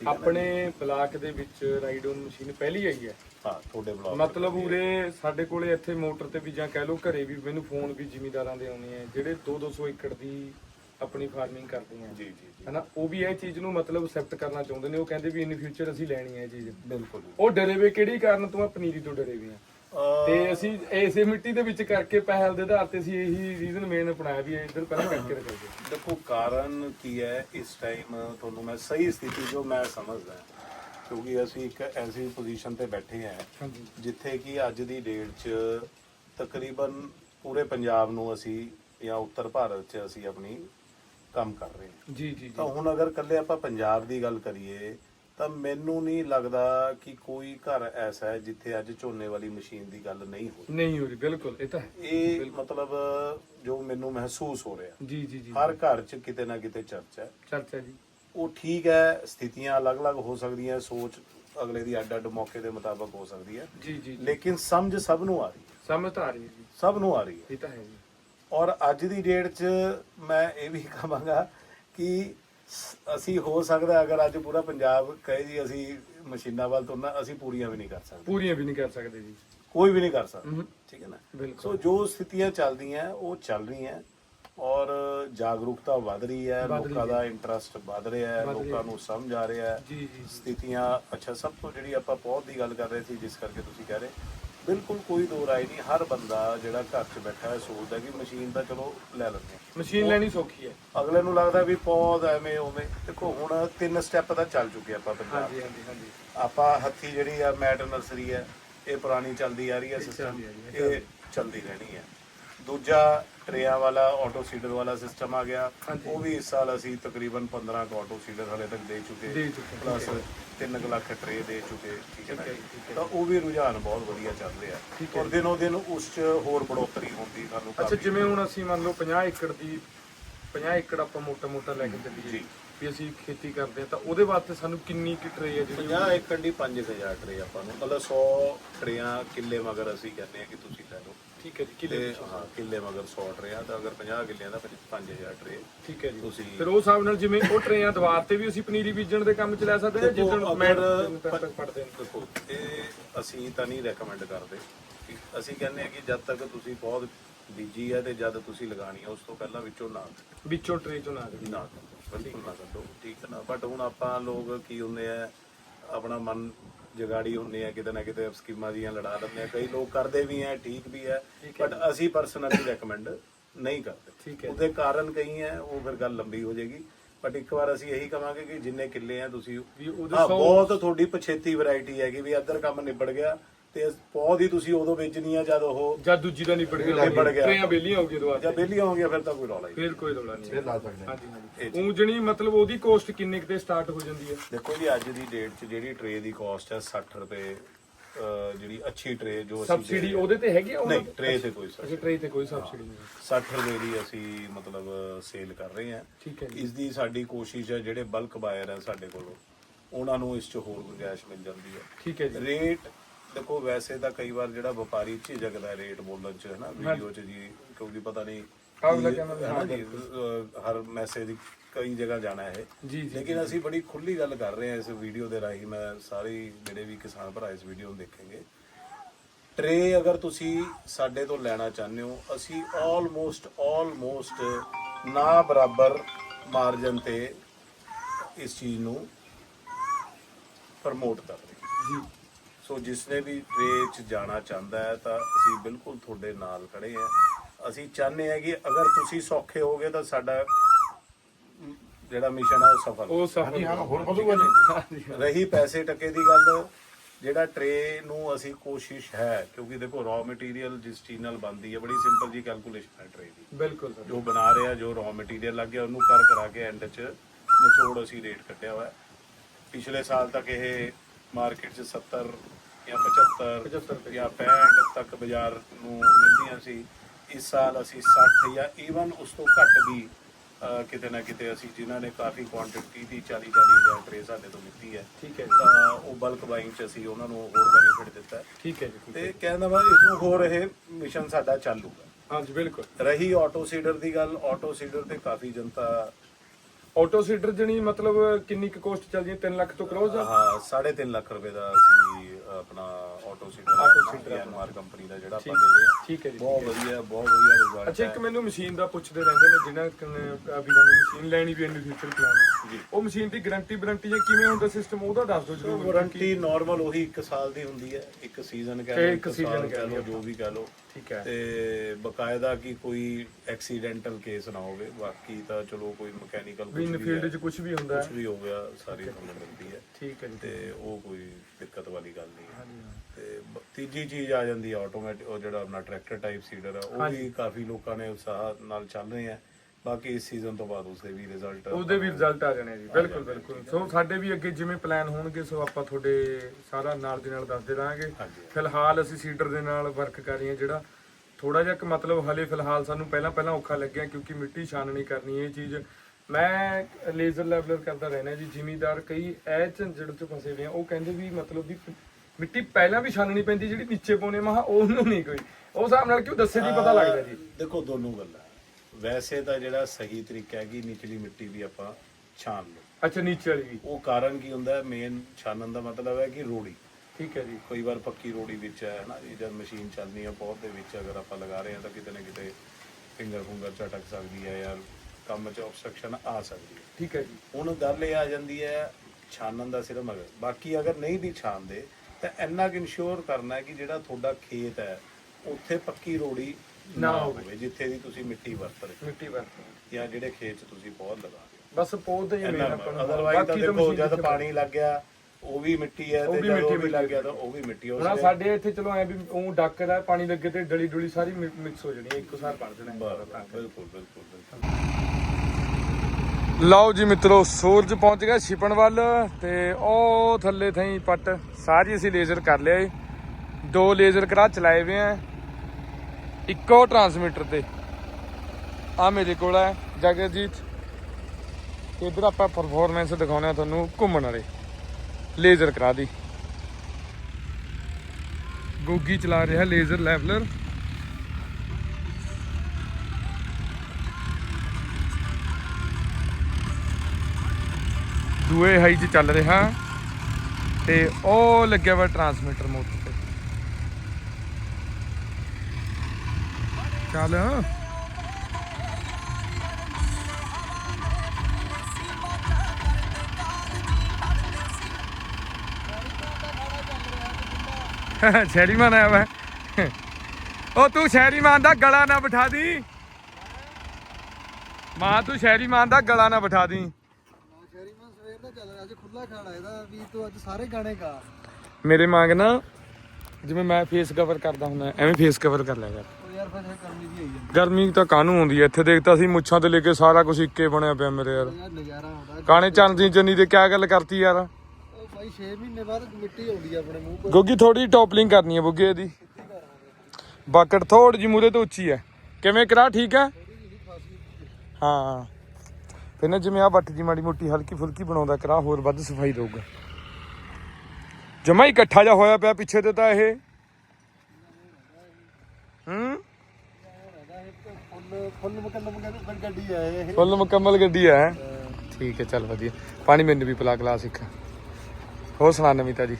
ਠੀਕ ਹੈ ਨਾ? ਆਪਣੇ ਬਲਾਕ ਦੇ ਵਿੱਚ ਰਾਈਡ ਔਨ ਮਸ਼ੀਨ ਪਹਿਲੀ ਆਈ ਹੈ। ਹਾਂ ਤੁਹਾਡੇ ਬਲੌਗ ਮਤਲਬ ਉਰੇ ਸਾਡੇ ਕੋਲੇ ਇੱਥੇ ਮੋਟਰ ਤੇ ਵੀ ਜਾਂ ਕਹਿ ਲਓ ਘਰੇ ਵੀ ਮੈਨੂੰ ਫੋਨ ਵੀ ਜ਼ਿਮੀਦਾਰਾਂ ਦੇ ਆਉਣੇ ਆ ਜਿਹੜੇ 2-200 ਏਕੜ ਦੀ ਆਪਣੀ ਫਾਰਮਿੰਗ ਕਰਦੇ ਆ ਜੀ ਜੀ ਜੀ। ਹਨਾ? ਉਹ ਵੀ ਇਹ ਚੀਜ਼ ਨੂੰ ਮਤਲਬ ਐਕਸੈਪਟ ਕਰਨਾ ਚਾਹੁੰਦੇ ਨੇ। ਉਹ ਕਹਿੰਦੇ ਵੀ ਇਨ ਫਿਊਚਰ ਅਸੀਂ ਲੈਣੀ ਹੈ ਇਹ ਚੀਜ਼। ਬਿਲਕੁਲ। ਉਹ ਡਰੇ ਵੇ ਕਿਹੜੀ ਕਾਰਨ ਤੋਂ ਆ? ਪਨੀਰੀ ਤੋਂ ਡਰੇ ਵੇ ਆ। ਤੇ ਅਸੀਂ ਇਸੇ ਮਿੱਟੀ ਦੇ ਵਿੱਚ ਕਰਕੇ ਪਹਿਲ ਦੇ ਆਧਾਰ ਤੇ ਅਸੀਂ ਇਹੀ ਰੀਜ਼ਨ ਮੇਨ ਅਪਣਾਇਆ ਵੀ ਇੱਧਰ ਪਹਿਲਾਂ ਕਰਕੇ ਰੱਖਾਂਗੇ ਦੇਖੋ ਕਾਰਨ ਕੀ ਹੈ? ਇਸ ਟਾਈਮ ਤੁਹਾਨੂੰ ਮੈਂ ਸਹੀ ਸਥਿਤੀ ਜੋ ਮੈਂ ਸਮਝਦਾ ਕਿਉਂਕਿ ਅਸੀਂ ਇੱਕ ਐਸੀ ਪੋਜੀਸ਼ਨ ਤੇ ਬੈਠੇ ਹਾਂ ਹਾਂਜੀ। ਜਿੱਥੇ ਕਿ ਅੱਜ ਦੀ ਡੇਟ 'ਚ ਤਕਰੀਬਨ ਪੂਰੇ ਪੰਜਾਬ ਨੂੰ ਅਸੀਂ ਜਾਂ ਉੱਤਰ ਭਾਰਤ 'ਚ ਅਸੀਂ ਆਪਣੀ ਕੰਮ ਕਰ ਰਹੇ ਹਾਂ। ਜੀ ਜੀ ਤਾਂ ਹੁਣ ਅਗਰ ਕੱਲੇ ਆਪਾਂ ਪੰਜਾਬ ਦੀ ਗੱਲ ਕਰੀਏ ਤਾਂ ਮੈਨੂੰ ਨਹੀਂ ਲੱਗਦਾ ਕਿ ਕੋਈ ਘਰ ਐਸਾ ਹੈ ਜਿੱਥੇ ਅੱਜ ਝੋਨੇ ਵਾਲੀ ਮਸ਼ੀਨ ਦੀ ਗੱਲ ਨਹੀਂ ਹੋ ਨਹੀਂ ਹੋ ਰਹੀ ਬਿਲਕੁਲ ਇਹ ਤਾਂ ਹੈ। ਇਹ ਮਤਲਬ ਜੋ ਮੈਨੂੰ ਮਹਿਸੂਸ ਹੋ ਰਿਹਾ। ਜੀ ਜੀ ਜੀ। ਹਰ ਘਰ 'ਚ ਕਿਤੇ ਨਾ ਕਿਤੇ ਚਰਚਾ ਹੈ। ਚਰਚਾ ਜੀ। ਉਹ ਠੀਕ ਹੈ ਸਥਿਤੀਆਂ ਅਲੱਗ-ਅਲੱਗ ਹੋ ਸਕਦੀਆਂ ਸੋਚ ਅਗਲੇ ਦੀ ਅੱਡ-ਅੱਡ ਮੌਕੇ ਦੇ ਮੁਤਾਬਕ ਹੋ ਸਕਦੀ ਹੈ। ਜੀ ਜੀ। ਲੇਕਿਨ ਸਮਝ ਸਭ ਨੂੰ ਆ ਰਹੀ ਹੈ। ਸਮਝ ਤਾਂ ਆ ਰਹੀ ਹੈ ਜੀ। ਸਭ ਨੂੰ ਆ ਰਹੀ ਹੈ। ਇਹ ਤਾਂ ਹੈ ਜੀ। ਔਰ ਅੱਜ ਦੀ ਡੇਟ 'ਚ ਮੈਂ ਇਹ ਵੀ ਕਹਾਂਗਾ ਕਿ ਅਸੀਂ ਹੋ ਸਕਦਾ ਅਗਰ ਅੱਜ ਪੂਰਾ ਪੰਜਾਬ ਕਹੇ ਜੀ ਅਸੀਂ ਮਸ਼ੀਨਾਂ ਵੱਲ ਤੁਰਨਾ ਅਸੀਂ ਪੂਰੀਆਂ ਵੀ ਨਹੀਂ ਕਰ ਸਕਦੇ। ਪੂਰੀਆਂ ਵੀ ਨਹੀਂ ਕਰ ਸਕਦੇ ਜੀ। ਕੋਈ ਵੀ ਨਹੀਂ ਕਰ ਸਕਦਾ ਠੀਕ ਹੈ ਨਾ? ਸੋ ਜੋ ਸਥਿਤੀਆਂ ਚੱਲਦੀਆਂ ਉਹ ਚੱਲ ਰਹੀਆਂ। ਔਰ ਜਾਗਰੂਕਤਾ ਵਧ ਰਹੀ ਹੈ ਲੋਕਾਂ ਦਾ ਇੰਟਰਸਟ ਵਧ ਰਿਹਾ ਹੈ ਲੋਕਾਂ ਨੂੰ ਸਮਝ ਆ ਰਿਹਾ ਹੈ। ਜੀ ਜੀ। ਸਥਿਤੀਆਂ ਅੱਛਾ ਸਭ ਤੋਂ ਜਿਹੜੀ ਆਪਾਂ ਬਹੁਤ ਦੀ ਗੱਲ ਕਰ ਰਹੇ ਸੀ ਜਿਸ ਕਰਕੇ ਤੁਸੀਂ ਕਹਿ ਰਹੇ ਬਿਲਕੁਲ ਕੋਈ ਦੋ ਰਾਏ ਨਹੀਂ ਹਰ ਬੰਦਾ ਜਿਹੜਾ ਘਰ 'ਚ ਬੈਠਾ ਹੈ ਸੋਚਦਾ ਕਿ ਮਸ਼ੀਨ ਤਾਂ ਚਲੋ ਲੈ ਲੈਂਦੇ ਹਾਂ। ਮਸ਼ੀਨ ਲੈਣੀ ਸੌਖੀ ਹੈ। ਅਗਲੇ ਨੂੰ ਲੱਗਦਾ ਵੀ ਪੌਦ ਐਵੇਂ ਉਵੇਂ। ਦੇਖੋ ਹੁਣ ਤਿੰਨ ਸਟੈਪ ਤਾਂ ਚੱਲ ਚੁੱਕੇ ਆਪਾਂ ਪੰਜਾਬ ਹਾਂਜੀ ਹਾਂਜੀ ਹਾਂਜੀ। ਆਪਾਂ ਹੱਥੀ ਜਿਹੜੀ ਆ ਮੈਟ ਨਰਸਰੀ ਹੈ ਇਹ ਪੁਰਾਣੀ ਚੱਲਦੀ ਆ ਰਹੀ ਹੈ ਸਿਸਟਮ ਚੱਲਦੀ ਆ ਰਹੀ ਹੈ, ਇਹ ਚੱਲਦੀ ਰਹਿਣੀ ਹੈ। ਦੂਜਾ ਟਰੇਆਂ ਵਾਲਾ ਆਟੋ ਸੀਡਰ ਵਾਲਾ ਸਿਸਟਮ ਆ ਗਿਆ। ਉਹ ਵੀ ਇਸ ਸਾਲ ਅਸੀਂ ਤਕਰੀਬਨ 15 ਕੁ ਆਟੋ ਸੀਡਰ ਹਲੇ ਤੱਕ ਦੇ ਚੁੱਕੇ ਦੇ ਚੁੱਕੇ, ਪਲੱਸ 3 ਲੱਖ ਟਰੇ ਦੇ ਚੁੱਕੇ ਠੀਕ ਹੈ। ਤਾਂ ਉਹ ਵੀ ਰੁਝਾਨ ਬਹੁਤ ਵਧੀਆ ਚੱਲ ਰਿਹਾ ਔਰ ਦਿਨੋਂ ਦਿਨ ਉਸ 'ਚ ਹੋਰ ਬੜੋਤਰੀ ਹੁੰਦੀ ਸਾਨੂੰ ਅੱਛਾ। ਜਿਵੇਂ ਹੁਣ ਅਸੀਂ ਮੰਨ ਲਓ 50 ਏਕੜ ਦੀ 50 ਏਕੜ ਆਪਾਂ ਮੋਟਾ ਮੋਟਾ ਲੈ ਕੇ ਚੱਲੀਏ ਜੀ। ਵੀ ਅਸੀਂ ਖੇਤੀ ਕਰਦੇ ਹਾਂ ਤਾਂ ਉਹਦੇ ਵਾਸਤੇ ਸਾਨੂੰ ਕਿੰਨੀ ਕਿ ਟਰੇ ਹੈ ਜਿਹੜੀ 50 ਏਕੜ ਦੀ 5000 ਟਰੇ ਆਪਾਂ ਨੂੰ ਮਤਲਬ 100 ਟਰੇਆਂ ਕਿੱਲੇ ਮਗਰ ਅਸੀਂ ਕਹਿੰਦੇ ਆ ਕਿ ਤੁਸੀਂ ਲੈ ਲਓ ਠੀਕ ਹੈ ਜੀ ਤੇ ਕਿਲੇ ਹਾਂ ਕਿੱਲੇ ਮਗਰ 100 ਟਰੇਆਂ ਤਾਂ ਅਗਰ 50 ਕਿੱਲਿਆਂ ਦਾ 5000 ਟਰੇ ਠੀਕ ਹੈ ਜੀ। ਤੁਸੀਂ ਫਿਰ ਉਹ ਹਿਸਾਬ ਨਾਲ ਜਿਵੇਂ ਉਹ ਟਰੇਆਂ ਦੀਵਾਰ ਤੇ ਵੀ ਅਸੀਂ ਪਨੀਰੀ ਬੀਜਣ ਦੇ ਕੰਮ ਚ ਲੈ ਸਕਦੇ ਹਾਂ ਜਿੱਦਣ ਤੱਕ ਪੜਦੇ ਨੇ ਦੇਖੋ ਇਹ ਅਸੀਂ ਤਾਂ ਨਹੀਂ ਰეკਮੈਂਡ ਕਰਦੇ। ਅਸੀਂ ਕਹਿੰਦੇ ਆ ਕਿ ਜਦ ਤੱਕ ਤੁਸੀਂ ਬਹੁਤ ਬੀਜੀ ਹੈ ਤੇ ਜਦ ਤੁਸੀਂ ਲਗਾਣੀ ਹੈ ਉਸ ਤੋਂ ਪਹਿਲਾਂ ਵਿੱਚੋਂ ਨਾ ਵਿੱਚੋਂ ਟਰੇ ਚੋਂ ਨਾ। ਨਾ ਬਿਲਕੁਲ ਨਾ ਕੱਢੋ। ਠੀਕ ਹੈ ਨਾ? ਬਟ ਹੁਣ ਆਪਾਂ ਲੋਕ ਕੀ ਹੁੰਦੇ ਆ ਆਪਣਾ ਮਨ ਜਗਾੜੀ ਹੁੰਦੇ ਆ ਕਿਤੇ ਨਾ ਕਿਤੇ ਸਕੀਮਾਂ ਦੀਆਂ ਲੜਾ ਲੈਂਦੇ ਆ। ਕਈ ਲੋਕ ਕਰਦੇ ਵੀ ਆ ਠੀਕ ਵੀ ਹੈ ਬਟ ਅਸੀਂ ਪਰਸਨਲੀ ਰეკਮੈਂਡ ਨਹੀਂ ਕਰਦੇ। ਠੀਕ ਹੈ ਉਹਦੇ ਕਾਰਨ ਕਈ ਹੈ ਉਹ ਫਿਰ ਗੱਲ ਲੰਬੀ ਹੋ ਜਾਏਗੀ। ਬਟ ਇੱਕ ਵਾਰ ਅਸੀਂ ਇਹੀ ਕਵਾਂਗੇ ਕਿ ਜਿੰਨੇ ਕਿੱਲੇ ਆ ਤੁਸੀਂ ਵੀ ਉਹਦੇ ਹਾਂ 100 ਬਹੁਤ ਤੁਹਾਡੀ ਪਛੇਤੀ ਵੈਰਾਈਟੀ ਹੈਗੀ ਵੀ ਅੱਧਰ ਕੰਮ ਨਿਬੜ ਗਿਆ ਤੇ ਪੌਦ ਹੀ ਤੁਸੀਂ ਉਦੋਂ ਵੇਚਣੀ ਆ ਜਦ ਉਹ ਜਾਂ ਦੂਜੀ ਦਾ ਨਿਬੜ ਗਿਆ ਨਿਬੜ ਗਿਆ। ਟਰੇਆਂ ਬੇਲੀਆਂ ਹੋ ਗਈਆਂ ਦੁਆਰ ਜਾਂ ਵਿਹਲੀਆਂ ਹੋ ਗਿਆ ਫਿਰ ਤਾਂ ਕੋਈ ਰੌਲਾ ਹੀ ਨਹੀਂ। ਫਿਰ ਕੋਈ ਰੌਲਾ ਨਹੀਂ। ਫਿਰ ਲਾ ਸਕਦੇ ਹਾਂ। ਹਾਂਜੀ ਹਾਂਜੀ। ਇਹ ਉਹ ਜਣੀ ਮਤਲਬ ਉਹਦੀ ਕੋਸਟ ਕਿੰਨੇ ਕੁ ਤੇ ਸਟਾਰਟ ਹੋ ਜਾਂਦੀ ਹੈ ਦੇਖੋ ਜੀ ਅੱਜ ਦੀ ਡੇਟ 'ਚ ਜਿਹੜੀ ਟਰੇ ਦੀ ਕਾਸਟ ਹੈ 60 ਰੁਪਏ ਅਹ ਜਿਹੜੀ ਅੱਛੀ ਟਰੇ ਜੋ ਅਸੀਂ ਸਬਸਿਡੀ ਉਹਦੇ ਤੇ ਹੈਗੀ ਆ ਉਹਨਾਂ ਨਹੀਂ ਟਰੇ ਤੇ ਕੋਈ ਅੱਛਾ ਟਰੇ ਤੇ ਕੋਈ ਸਬਸਿਡੀ ਨਹੀਂ 60 ਰੁਪਏ ਦੀ ਅਸੀਂ ਮਤਲਬ ਸੇਲ ਕਰ ਰਹੇ ਹਾਂ ਠੀਕ ਹੈ ਜੀ। ਇਸ ਦੀ ਸਾਡੀ ਕੋਸ਼ਿਸ਼ ਹੈ ਜਿਹੜੇ ਬਲਕ ਬਾਇਰ ਹੈ ਸਾਡੇ ਕੋਲੋਂ ਉਹਨਾਂ ਨੂੰ ਇਸ 'ਚ ਹੋਰ ਗੁੰਜਾਇਸ਼ ਮਿਲ ਜਾਂਦੀ ਹੈ ਠੀਕ ਹੈ ਜੀ। ਰੇਟ ਦੇਖੋ ਵੈਸੇ ਤਾਂ ਕਈ ਵਾਰ ਜਿਹੜਾ ਵਪਾਰੀ ਝਿਜਕਦਾ ਹੈ ਰੇਟ ਬੋਲਣ 'ਚ ਹੈ ਨਾ ਵੀਡੀਓ 'ਚ ਜੀ ਕਿਉਂਕਿ ਪਤਾ ਨਹੀਂ ਅਗਲਾ ਕਹਿੰਦਾ ਵੀ ਹੈ ਨਾ ਹਾਂ, ਜੀ, ਅਹ, ਹਰ ਮੈਸੇਜ ਕਈ ਜਗ੍ਹਾ ਜਾਣਾ ਹੈ ਜੀ ਜੀ ਲੇਕਿਨ ਅਸੀਂ ਬੜੀ ਖੁੱਲੀ ਗੱਲ ਕਰ ਰਹੇ ਹਾਂ ਇਸ ਵੀਡੀਓ ਦੇ ਰਾਹੀਂ। ਮੈਂ ਸਾਰੇ ਜਿਹੜੇ ਵੀ ਕਿਸਾਨ ਭਰਾ ਇਸ ਵੀਡੀਓ ਨੂੰ ਦੇਖਣਗੇ। ਟਰੇ ਅਗਰ ਤੁਸੀਂ ਸਾਡੇ ਤੋਂ ਲੈਣਾ ਚਾਹੁੰਦੇ ਹੋ ਅਸੀਂ ਆਲਮੋਸਟ ਆਲਮੋਸਟ ਨਾ ਬਰਾਬਰ ਮਾਰਜਨ ਤੇ ਇਸ ਚੀਜ਼ ਨੂੰ ਪ੍ਰਮੋਟ ਕਰ ਰਹੇ ਹਾਂ। ਜੀ। ਸੋ ਜਿਸਨੇ ਵੀ ਟਰੇ 'ਚ ਜਾਣਾ ਚਾਹੁੰਦਾ ਹੈ ਤਾਂ ਅਸੀਂ ਬਿਲਕੁਲ ਤੁਹਾਡੇ ਨਾਲ ਖੜੇ ਹਾਂ। ਅਸੀਂ ਚਾਹੁੰਦੇ ਹਾਂ ਕਿ ਅਗਰ ਤੁਸੀਂ ਸੌਖੇ ਹੋਗੇ ਤਾਂ ਸਾਡਾ ਜਿਹੜਾ ਮਿਸ਼ਨ ਹੈ ਉਹ ਸਫਲ ਉਹ ਸਫਲ ਹਾਂ ਹੋਰ ਵਧੂਗਾ ਜੀ। ਰਹੀ ਪੈਸੇ ਟਕੇ ਦੀ ਗੱਲ ਜਿਹੜਾ ਟਰੇ ਨੂੰ ਅਸੀਂ ਕੋਸ਼ਿਸ਼ ਹੈ ਕਿਉਂਕਿ ਦੇਖੋ ਰਾਅ ਮਟੀਰੀਅਲ ਜਿਸ ਚੀਜ਼ ਨਾਲ ਬਣਦੀ ਹੈ ਬੜੀ ਸਿੰਪਲ ਜੀ ਕੈਲਕੂਲੇਸ਼ਨ ਹੈ ਟਰੇ ਦੀ। ਬਿਲਕੁਲ ਸਰ। ਜੋ ਬਣਾ ਰਿਹਾ ਜੋ ਰਾਅ ਮਟੀਰੀਅਲ ਲੱਗ ਗਿਆ ਉਹਨੂੰ ਕਰ ਕਰਾ ਕੇ ਐਂਡ 'ਚ ਨਿਚੋੜ ਅਸੀਂ ਰੇਟ ਕੱਟਿਆ ਹੋਇਆ। ਹੈ। ਪਿਛਲੇ ਸਾਲ ਤੱਕ ਇਹ ਮਾਰਕੀਟ 'ਚ 70 ਜਾਂ 75 75 ਜਾਂ 65 ਤੱਕ ਬਾਜ਼ਾਰ ਨੂੰ ਮਿਲਦੀਆਂ ਸੀ। ਇਸ ਸਾਲ ਅਸੀਂ 60 ਜਾਂ ਈਵਨ ਉਸ ਤੋਂ ਘੱਟ ਵੀ ਕਿਤੇ ਨਾ ਕਿਤੇ ਅਸੀਂ ਜਿਨ੍ਹਾਂ ਨੇ ਕਾਫੀ ਕੁਆਂਟੀਟੀ ਦੀ 40 40 ਹਜ਼ਾਰ ਟਰੇ ਸਾਡੇ ਤੋਂ ਲਿੱਤੀ ਹੈ ਠੀਕ ਹੈ ਤਾਂ ਉਹ ਬਲਕ ਬਾਈਂਗ 'ਚ ਅਸੀਂ ਉਹਨਾਂ ਨੂੰ ਹੋਰ ਬੈਨੀਫਿਟ ਦਿੱਤਾ। ਠੀਕ ਹੈ ਜੀ ਤੇ ਕਹਿੰਦਾ ਵਾ ਇਸ ਨੂੰ ਹੋਰ ਇਹ ਮਿਸ਼ਨ ਸਾਡਾ ਚਾਲੂਗਾ ਹਾਂਜੀ ਬਿਲਕੁਲ। ਰਹੀ ਆਟੋ ਸੀਡਰ ਦੀ ਗੱਲ ਆਟੋ ਸੀਡਰ ਤੇ ਕਾਫੀ ਜਨਤਾ ਆਟੋ ਸੀਡਰ ਜਣੀ ਮਤਲਬ ਕਿੰਨੀ ਕੁ ਕੋਸਟ ਚੱਲਦੀ ਹੈ? 3 ਲੱਖ ਤੋਂ ਕਲੋਜ਼ ਆ? ਹਾਂ 3.5 ਲੱਖ ਰੁਪਏ ਦਾ ਅਸੀਂ ਆਪਣਾ auto seeder Auto seeder NR company ਦਾ ਜਿਹੜਾ ਆਪਾਂ ਲੈ ਰਹੇ ਹਾਂ। ਠੀਕ ਹੈ ਜੀ ਬਹੁਤ ਵਧੀਆ ਬਹੁਤ ਵਧੀਆ ਰਿਜ਼ਲਟ ਅੱਛਾ ਇੱਕ ਮੈਨੂੰ ਮਸ਼ੀਨ ਦਾ ਪੁੱਛਦੇ ਰਹਿੰਦੇ ਨੇ ਜਿਨ੍ਹਾਂ ਕਨ- ਵੀਰਾਂ ਨੇ ਮਸ਼ੀਨ ਲੈਣੀ ਵੀ ਇਨ ਫਿਊਚਰ ਪਲਾਨ ਜੀ। ਉਹ ਮਸ਼ੀਨ ਦੀ ਗਾਰੰਟੀ ਵਾਰੰਟੀ ਜਾਂ ਕਿਵੇਂ ਹੁੰਦਾ ਸਿਸਟਮ ਉਹਦਾ ਦੱਸ ਦਿਓ ਜਰੂਰ। ਵਾਰੰਟੀ ਨਾਰਮਲ ਉਹੀ 1 ਸਾਲ ਦੀ ਹੁੰਦੀ ਹੈ। ਇੱਕ ਸੀਜ਼ਨ ਕਹਿ ਲਓ ਇੱਕ ਸਾਲ ਕਹਿ ਲਓ। ਜੋ ਵੀ ਕਹਿ ਲਓ। ਠੀਕ ਹੈ। ਤੇ ਬਕਾਇਦਾ ਕੀ ਕੋਈ ਐਕਸੀਡੈਂਟਲ ਕੇਸ ਨਾ ਹੋਵੇ। ਬਾਕੀ ਤਾਂ ਚਲੋ ਕੋਈ ਮਕੈਨੀਕਲ ਵੀ ਕੁਝ ਇਨ ਵੀ ਫੀਲਡ ਹੈ। 'ਚ ਕੁਝ ਵੀ ਹੁੰਦਾ ਕੁਝ ਵੀ ਹੋ ਗਿਆ ਸਾਰੀ ਤੁਹਾਨੂੰ ਮਿਲਦੀ ਹੈ। ਠੀਕ ਹੈ ਤੇ ਉਹ ਕੋਈ ਦਿੱਕਤ ਵਾਲੀ ਗੱਲ ਨਹੀਂ ਹੈ। ਹਾਂਜੀ ਹਾਂ। ਤੇ ਬ- ਤੀਜੀ ਚੀਜ਼ ਆ ਜਾਂਦੀ ਹੈ ਆਟੋਮੈਟਿਕ ਉਹ ਜਿਹੜਾ ਆਪਣਾ ਟਰੈਕਟਰ ਟਾਈਪ ਸੀਡਰ ਆ ਉਹ। ਵੀ ਕਾਫੀ ਲੋਕਾਂ ਨੇ ਉਤਸ਼ਾਹ ਨਾਲ ਚੱਲ ਰਹੇ ਆ। ਬਾਕੀ ਇਸ ਸੀਜ਼ਨ ਤੋਂ ਬਾਅਦ ਉਸਦੇ ਵੀ ਰਿਜ਼ਲਟ ਉਹਦੇ ਵੀ ਰਿਜ਼ਲਟ ਆ ਜਾਣੇ ਜੀ ਬਿਲਕੁਲ ਬਿਲਕੁਲ। ਸੋ ਸਾਡੇ ਵੀ ਅੱਗੇ ਜਿਵੇਂ ਪਲਾਨ ਹੋਣਗੇ ਸੋ ਆਪਾਂ ਤੁਹਾਡੇ ਸਾਰਾ ਨਾਲ ਦੀ ਨਾਲ ਦੱਸਦੇ ਰਹਾਂਗੇ। ਫਿਲਹਾਲ ਅਸੀਂ ਸੀਡਰ ਦੇ ਨਾਲ ਵਰਕ ਕਰ ਰਹੇ ਹਾਂ ਜਿਹੜਾ ਥੋੜਾ ਜਿਹਾ ਕਿ ਮਤਲਬ ਹਲੇ ਫਿਲਹਾਲ ਸਾਨੂੰ ਪਹਿਲਾਂ ਪਹਿਲਾਂ ਔਖਾ ਲੱਗਿਆ ਕਿਉਂਕਿ ਮਿੱਟੀ ਛਾਨਣੀ ਕਰਨੀ ਇਹ ਚੀਜ਼। ਮੈਂ ਲੇਜ਼ਰ ਲੈਵਲਰ ਕਰਦਾ ਰਹਿਣਾ ਜੀ ਜ਼ਿਮੀਦਾਰ ਕਈ ਐ ਝੰਜੜ ਚ ਫਸੇ ਹੋਏ ਆ ਉਹ ਕਹਿੰਦੇ ਵੀ ਮਤਲਬ ਵੀ ਮਿੱਟੀ ਪਹਿਲਾਂ ਵੀ ਛਾਨਣੀ ਪੈਂਦੀ ਜਿਹੜੀ ਨੀਚੇ ਪਾਉਣੇ ਮਹਾ ਉਹਨੂੰ ਨਹੀਂ ਕੋਈ। ਉਸ ਹਿਸਾਬ ਨਾਲ ਕਿਉਂ ਦੱਸੇ ਦੀ ਪਤਾ ਲੱਗਦਾ ਜੀ? ਦੇਖੋ ਦੋਨੋਂ ਗੱਲਾਂ। ਵੈਸੇ ਤਾਂ ਜਿਹੜਾ ਸਹੀ ਤਰੀਕਾ ਹੈ ਕਿ ਨਿਚਲੀ ਮਿੱਟੀ ਵੀ ਆਪਾਂ ਛਾਣ ਲਓ। ਅੱਛਾ ਨੀਚੇ ਵਾਲੀ ਵੀ। ਉਹ ਕਾਰਨ ਕੀ ਹੁੰਦਾ? ਹੈ ਮੇਨ ਛਾਨਣ ਦਾ ਮਤਲਬ ਹੈ ਕਿ ਰੋੜੀ। ਠੀਕ ਹੈ ਜੀ। ਕਈ ਵਾਰ ਪੱਕੀ ਰੋੜੀ ਵਿੱਚ ਹੈ ਨਾ ਇਹ ਜਦ ਮਸ਼ੀਨ ਚੱਲਦੀ ਹੈ ਪੌਦ ਦੇ ਵਿੱਚ ਅਗਰ ਆਪਾਂ ਲਗਾ ਰਹੇ ਹਾਂ ਤਾਂ ਕਿਤੇ ਨਾ ਕਿਤੇ ਫਿੰਗਰ ਫੁੰਗਰ ਝਟਕ ਸਕਦੀ ਹੈ ਜਾਂ ਕੰਮ 'ਚ ਆਬਸਟ੍ਰਕਸ਼ਨ ਆ ਸਕਦੀ ਹੈ। ਠੀਕ ਹੈ ਜੀ। ਹੁਣ ਗੱਲ ਇਹ ਆ ਜਾਂਦੀ ਹੈ ਛਾਨਣ ਦਾ ਸਿਰਫ ਮਗਰ। ਬਾਕੀ ਅਗਰ ਨਹੀਂ ਵੀ ਛਾਨਦੇ ਤਾਂ ਇੰਨਾ ਕਿ ਇਨਸ਼ੋਰ ਕਰਨਾ ਕਿ ਜਿਹੜਾ ਤੁਹਾਡਾ ਖੇਤ ਹੈ ਉੱਥੇ ਪੱਕੀ ਰੋੜੀ ਨਾ ਹੋਵੇ। ਜਿੱਥੇ ਦੀ ਤੁਸੀਂ ਮਿੱਟੀ ਵਰਤ ਰਹੇ ਹੋ। ਮਿੱਟੀ ਵਰਤ ਜਾਂ ਜਿਹੜੇ ਖੇਤ 'ਚ ਤੁਸੀਂ ਪੌਦ ਲਗਾ ਰਹੇ ਬਸ ਪੌਦ ਹੀ ਮੇਨ ਆਪਾਂ ਨੂੰ ਅਦਰਵਾਈਜ਼ ਤਾਂ ਬਾਕੀ ਦੇਖੋ ਮਸ਼ੀਨ ਜਦ ਪਾਣੀ ਲੱਗ ਗਿਆ ਉਹ ਵੀ ਮਿੱਟੀ ਹੈ ਤੇ ਵੀ ਜਦੋਂ ਮਿੱਟੀ ਉਹ ਵੀ ਲੱਗ ਗਿਆ ਤਾਂ ਉਹ ਵੀ ਮਿੱਟੀ ਹੋ ਨਾ ਸਾਡੇ ਇੱਥੇ ਚਲੋ ਐ ਵੀ ਉਹ ਡੱਕ ਦਾ ਪਾਣੀ ਲੱਗੇ ਤੇ ਡਲੀ ਡੁਲੀ ਸਾਰੀ ਮਿਕਸ ਹੋ ਜਾਣੀ ਹੈ, ਇੱਕੋ ਸਾਰ ਬਣ ਜਾਣਾ ਹੈ। ਬਿਲਕੁਲ ਬਿਲਕੁਲ ਬਿਲਕੁਲ। ਲਓ ਜੀ ਮਿੱਤਰੋ, ਸੂਰਜ ਪਹੁੰਚ ਗਿਆ ਛਿਪਣ ਵੱਲ ਤੇ ਉਹ ਥੱਲੇ ਥਈ ਪੱਟ। ਸਾਰੀ ਅਸੀਂ ਲੇਜ਼ਰ ਕਰ ਲਿਆ ਏ ਦੋ ਲੇਜ਼ਰ ਕਰਾ ਚਲਾਏ ਵੇ ਆ। ਇੱਕੋ ਟਰਾਂਸਮਿਟਰ ਤੇ। ਆ ਮੇਰੇ ਕੋਲ ਹੈ ਜਗਜੀਤ। ਇਧਰ ਆਪਾਂ ਪਰਫਾਰਮੈਂਸ ਦਿਖਾਉਣੇ ਆ ਤੁਹਾਨੂੰ ਘੁੰਮਣ ਵਾਲੇ। ਲੇਜ਼ਰ ਕਰਾ ਦੀ। ਗੋਗੀ ਚਲਾ ਰਿਹਾ ਲੇਜ਼ਰ ਲੈਵਲਰ ਦੂਏ ਹਾਈ 'ਚ ਚੱਲ ਰਿਹਾ ਤੇ ਉਹ ਲੱਗਿਆ ਵਾ ਟਰਾਂਸਮਿਟਰ ਮੋਟਰ ਤੇ। ਚੱਲ। ਸ਼ਹਿਰੀ ਮਾਨ ਆਇਆ ਵਾ। ਉਹ ਤੂੰ ਸ਼ਹਿਰੀ ਮਾਨ ਦਾ ਗਲਾ ਨਾ ਬਿਠਾ ਦੀ। ਮਾਂ, ਤੂੰ ਸ਼ਹਿਰੀ ਮਾਨ ਦਾ ਗਲਾ ਨਾ ਬਿਠਾ ਦੀ। ਚੱਲ ਰਿਹਾ ਅੱਜ ਖੁੱਲਾ ਖਾਣਾ ਇਹਦਾ ਵੀ ਤੂੰ ਅੱਜ ਸਾਰੇ ਗਾਣੇ ਗਾ। ਮੇਰੇ ਮੰਗ ਨਾ ਜਿਵੇਂ ਮੈਂ ਫੇਸ ਕਵਰ ਕਰਦਾ ਹੁੰਦਾ ਐਵੇਂ ਫੇਸ ਕਵਰ ਕਰ ਲਿਆ ਕਰ। ਉਹ ਯਾਰ ਫਿਰ ਇਹ ਕਰਨੀ ਵੀ ਆਈ ਜਾਂਦੀ। ਗਰਮੀ ਤਾਂ ਕਾਹਨੂੰ ਆਉਂਦੀ ਐ ਇੱਥੇ ਦੇਖ ਤਾਂ ਅਸੀਂ ਮੁੱਛਾਂ ਤੋਂ ਲੈ ਕੇ ਸਾਰਾ ਕੁਝ ਇੱਕੇ ਬਣਿਆ ਪਿਆ ਮੇਰੇ ਯਾਰ। ਯਾਰ ਨਜ਼ਾਰਾ ਆਉਂਦਾ। ਕਾਣੇ ਚੰਨ ਦੀ ਚੰਨੀ ਦੇ ਕਿਆ ਗੱਲ ਕਰਤੀ ਯਾਰ? ਉਹ ਭਾਈ 6 ਮਹੀਨੇ ਬਾਅਦ ਮਿੱਟੀ ਆਉਂਦੀ ਆ ਆਪਣੇ ਮੂੰਹ ਗੋਗੀ ਥੋੜੀ ਟੌਪਲਿੰਗ ਕਰਨੀ ਹੈ ਬੁੱਗੇ ਇਹਦੀ। ਬਾਕਟ ਥੋੜੀ ਜਿਹੀ ਮੂਰੇ ਤੋਂ ਉੱਚੀ ਹੈ ਕਿਵੇਂ ਕਰਾ ਠੀਕ ਹੈ ਹਾਂ। ਫਿਰ ਨਾ ਜਿਵੇਂ ਆ ਵੱਟ ਜੀ ਮਾੜੀ ਮੋਟੀ ਹਲਕੀ ਫੁਲਕੀ ਬਣਾਉਂਦਾ ਕਰਾ, ਹੋਰ ਵੱਧ ਸਫ਼ਾਈ ਦਊਗਾ ਜਮਾ ਇਕੱਠਾ ਜਾ ਹੋਇਆ ਪਿਆ ਪਿੱਛੇ ਤੇ ਤਾਂ ਇਹ। ਹੂੰ? ਫੁੱਲ ਫੁੱਲ ਗੱਡੀ ਆ ਇਹ। ਫੁੱਲ ਮੁਕੰਮਲ ਗੱਡੀ ਹੈ ਠੀਕ ਹੈ, ਚੱਲ ਵਧੀਆ। ਪਾਣੀ ਮੈਨੂੰ ਵੀ ਪਿਲਾ ਗਲਾਸ ਇੱਕ। ਹੋਰ ਸੁਣਾ ਨਵੀਤਾ ਜੀ।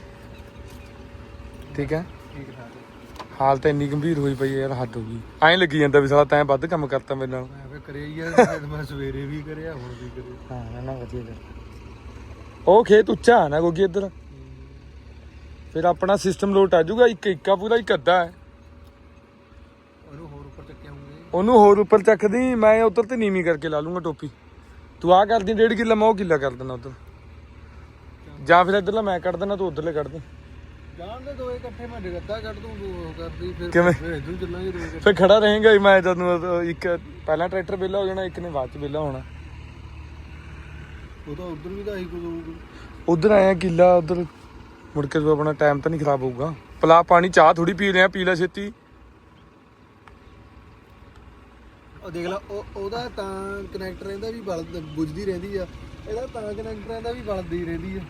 ਠੀਕ ਹੈ? ਠੀਕ ਠਾਕ ਹਾਲ ਤਾਂ ਇੰਨੀ ਗੰਭੀਰ ਹੋਈ ਪਈ ਯਾਰ, ਹੱਦ ਹੋ ਗਈ। ਐਂ ਲੱਗੀ ਜਾਂਦਾ ਵੀ ਸਾਲਾ ਤੈਂ ਵੱਧ ਕੰਮ ਕਰਤਾ ਮੇਰੇ ਨਾਲ। ਕਰਿਆ ਹੀ ਆ ਮੈਂ ਸਵੇਰੇ ਵੀ ਕਰਿਆ ਹੁਣ ਵੀ ਕਰਿਆ। ਹਾਂ ਨਾ ਵਧੀਆ ਕਰ ਉਹ ਖੇਤ ਉੱਚਾ ਹੈ ਨਾ ਕਿਉਂਕਿ ਇੱਧਰ। ਫਿਰ ਆਪਣਾ ਸਿਸਟਮ ਲੋਟ ਆ ਜਾਊਗਾ ਇੱਕ ਇੱਕਾ ਪੂਰਾ ਇੱਕ ਅੱਧਾ ਹੈ। ਉਹਨੂੰ ਹੋਰ ਉੱਪਰ ਚੱਕੇ ਆਉਂਗੇ ਉਹਨੂੰ ਹੋਰ ਉੱਪਰ ਚੱਕਦੀ ਮੈਂ ਉੱਧਰ ਤੇ ਨੀਵੀਂ ਕਰਕੇ ਲਾ ਲੂੰਗਾ ਟੋਪੀ। ਤੂੰ ਆ ਕਰਦੀ ਡੇਢ ਕਿੱਲਾ ਮੈਂ ਉਹ ਕਿੱਲਾ ਕਰ ਦੇਣਾ ਉੱਧਰ। ਜਾਂ ਫਿਰ ਇੱਧਰਲਾ ਮੈਂ ਕੱਢ ਦੇਣਾ ਤੂੰ ਉੱਧਰਲੇ ਕੱਢ ਦੇ। ਜਾਣ ਦੇ ਦੋ ਇਕੱਠੇ ਮੈਂ ਡਿੱਗਦਾ ਕੱਢ ਦੂੰ ਤੂੰ ਉਹ ਕਰਦੀ ਫਿਰ ਕਿਵੇਂ? ਫਿਰ ਇਧਰ ਚੱਲਾਂਗੇ ਦੋ ਇਕੱਠੇ। ਫਿਰ ਖੜਾ ਰਹੇਗਾ ਹੀ ਮੈਂ ਜਦੋਂ ਉਹ ਇੱਕ ਪਹਿਲਾਂ ਟਰੈਕਟਰ ਵਿਹਲਾ ਹੋ ਜਾਣਾ ਇੱਕ ਨੇ ਬਾਅਦ ਚ ਵਿਹਲਾ ਹੋਣਾ। ਉਹ ਤਾਂ ਉਧਰ ਵੀ ਤਾਂ ਆਹੀ ਕੁਝ ਹੋਊਗਾ। ਉਧਰ ਆਇਆ ਕਿੱਲਾ ਉਧਰ ਮੁੜ ਕੇ ਤੂੰ ਆਪਣਾ ਟਾਈਮ ਤਾਂ ਨਹੀਂ ਖਰਾਬ ਹੋਊਗਾ। ਪਲਾ ਪਾਣੀ ਚਾਹ ਥੋੜੀ ਪੀ ਰਿਹਾ ਪੀ ਲੈ ਛੇਤੀ। ਉਹ ਦੇਖ ਲਾ ਉਹ ਉਹਦਾ ਤਾਂ ਕਨੈਕਟ ਰਹਿੰਦਾ ਵੀ ਬਲ ਬੁਝਦੀ ਰਹਿੰਦੀ ਆ। ਇਹਦਾ ਤਾਂ ਕਨੈਕਟ ਰਹਿੰਦਾ ਵੀ ਬਲਦੀ ਰਹਿੰਦੀ ਆ।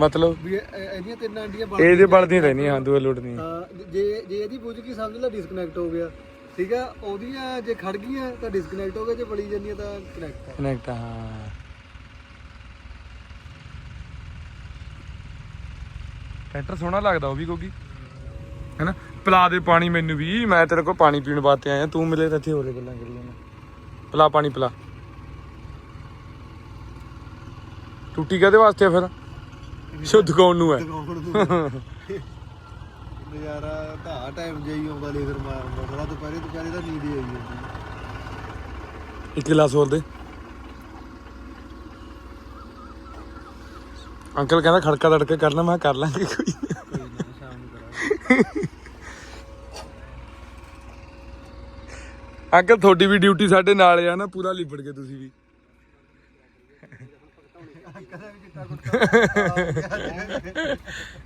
ਮਤਲਬ ਵੀ ਇਹ- ਇਹ- ਇਹਦੀਆਂ ਤਿੰਨ ਆਂਡੀਆਂ ਇਹਦੇ ਬਲਦੀਆਂ ਰਹਿਣੀਆਂ ਹਾਂ ਦੂਏ ਲੋਟ ਨਹੀਂ ਹਾਂ ਜੇ ਜੇ ਇਹਦੀ ਬੁਝ ਗਈ ਸਮਝ ਲੈ ਡਿਸਕਨੈਕਟ ਹੋ ਗਿਆ। ਠੀਕ ਆ? ਉਹਦੀਆਂ ਜੇ ਖੜ ਗਈਆਂ ਤਾਂ ਡਿਸਕਨੈਕਟ ਹੋ ਗਿਆ। ਜੇ ਬਲੀ ਜਾਂਦੀਆਂ ਤਾਂ ਕਨੈਕਟ ਆ। ਕਨੈਕਟ ਹਾਂ। ਟਰੈਕਟਰ ਸੋਹਣਾ ਲੱਗਦਾ ਉਹ ਵੀ ਕੋਗੀ ਹੈਨਾ ਪਿਲਾ ਦੇ ਪਾਣੀ ਮੈਨੂੰ ਵੀ। ਮੈਂ ਤੇਰੇ ਕੋਲ ਪਾਣੀ ਪੀਣ ਵਾਸਤੇ ਆਇਆ। ਤੂੰ ਮਿਲੇ ਤਾਂ ਇੱਥੇ ਹੋਰੇ ਗੱਲਾਂ ਕਰੀ ਜਾਣਾ। ਪਿਲਾ ਪਾਣੀ ਪਿਲਾ। ਟੁੱਟੀ ਕਾਦੇ ਵਾਸਤੇ ਆ ਫਿਰ? ਸ਼ੁੱਧ ਕੌਣ ਨੂੰ ਹੈ? ਦਿਖਾਉਣ ਨੂੰ ਨਜ਼ਾਰਾ ਤਾਂ ਟਾਈਮ ਜਾਈ ਆਉਂਦਾ ਲੇਜ਼ਰ ਮਾਰਨ ਦਾ। ਦੁਪਹਿਰੇ ਦੁਪਹਿਰੇ ਤਾਂ ਨੀਂਦ ਹੀ ਆਈ ਜਾਂਦੀ ਇੱਕ ਗਲਾਸ ਹੋਰ ਦੇ। ਅੰਕਲ ਕਹਿੰਦਾ ਖੜਕਾ ਤੜਕੇ ਕਰਨਾ ਮੈਂ ਕਿਹਾ ਕਰ ਲਾਂਗੇ ਕੋਈ। ਕੋਈ ਨਾ ਸ਼ਾਮ ਨੂੰ ਕਰਾਂਗੇ ਅੰਕਲ ਤੁਹਾਡੀ ਵੀ ਡਿਊਟੀ ਸਾਡੇ ਨਾਲ ਆ ਨਾ ਪੂਰਾ ਲਿਬੜ ਕੇ ਤੁਸੀਂ ਵੀ।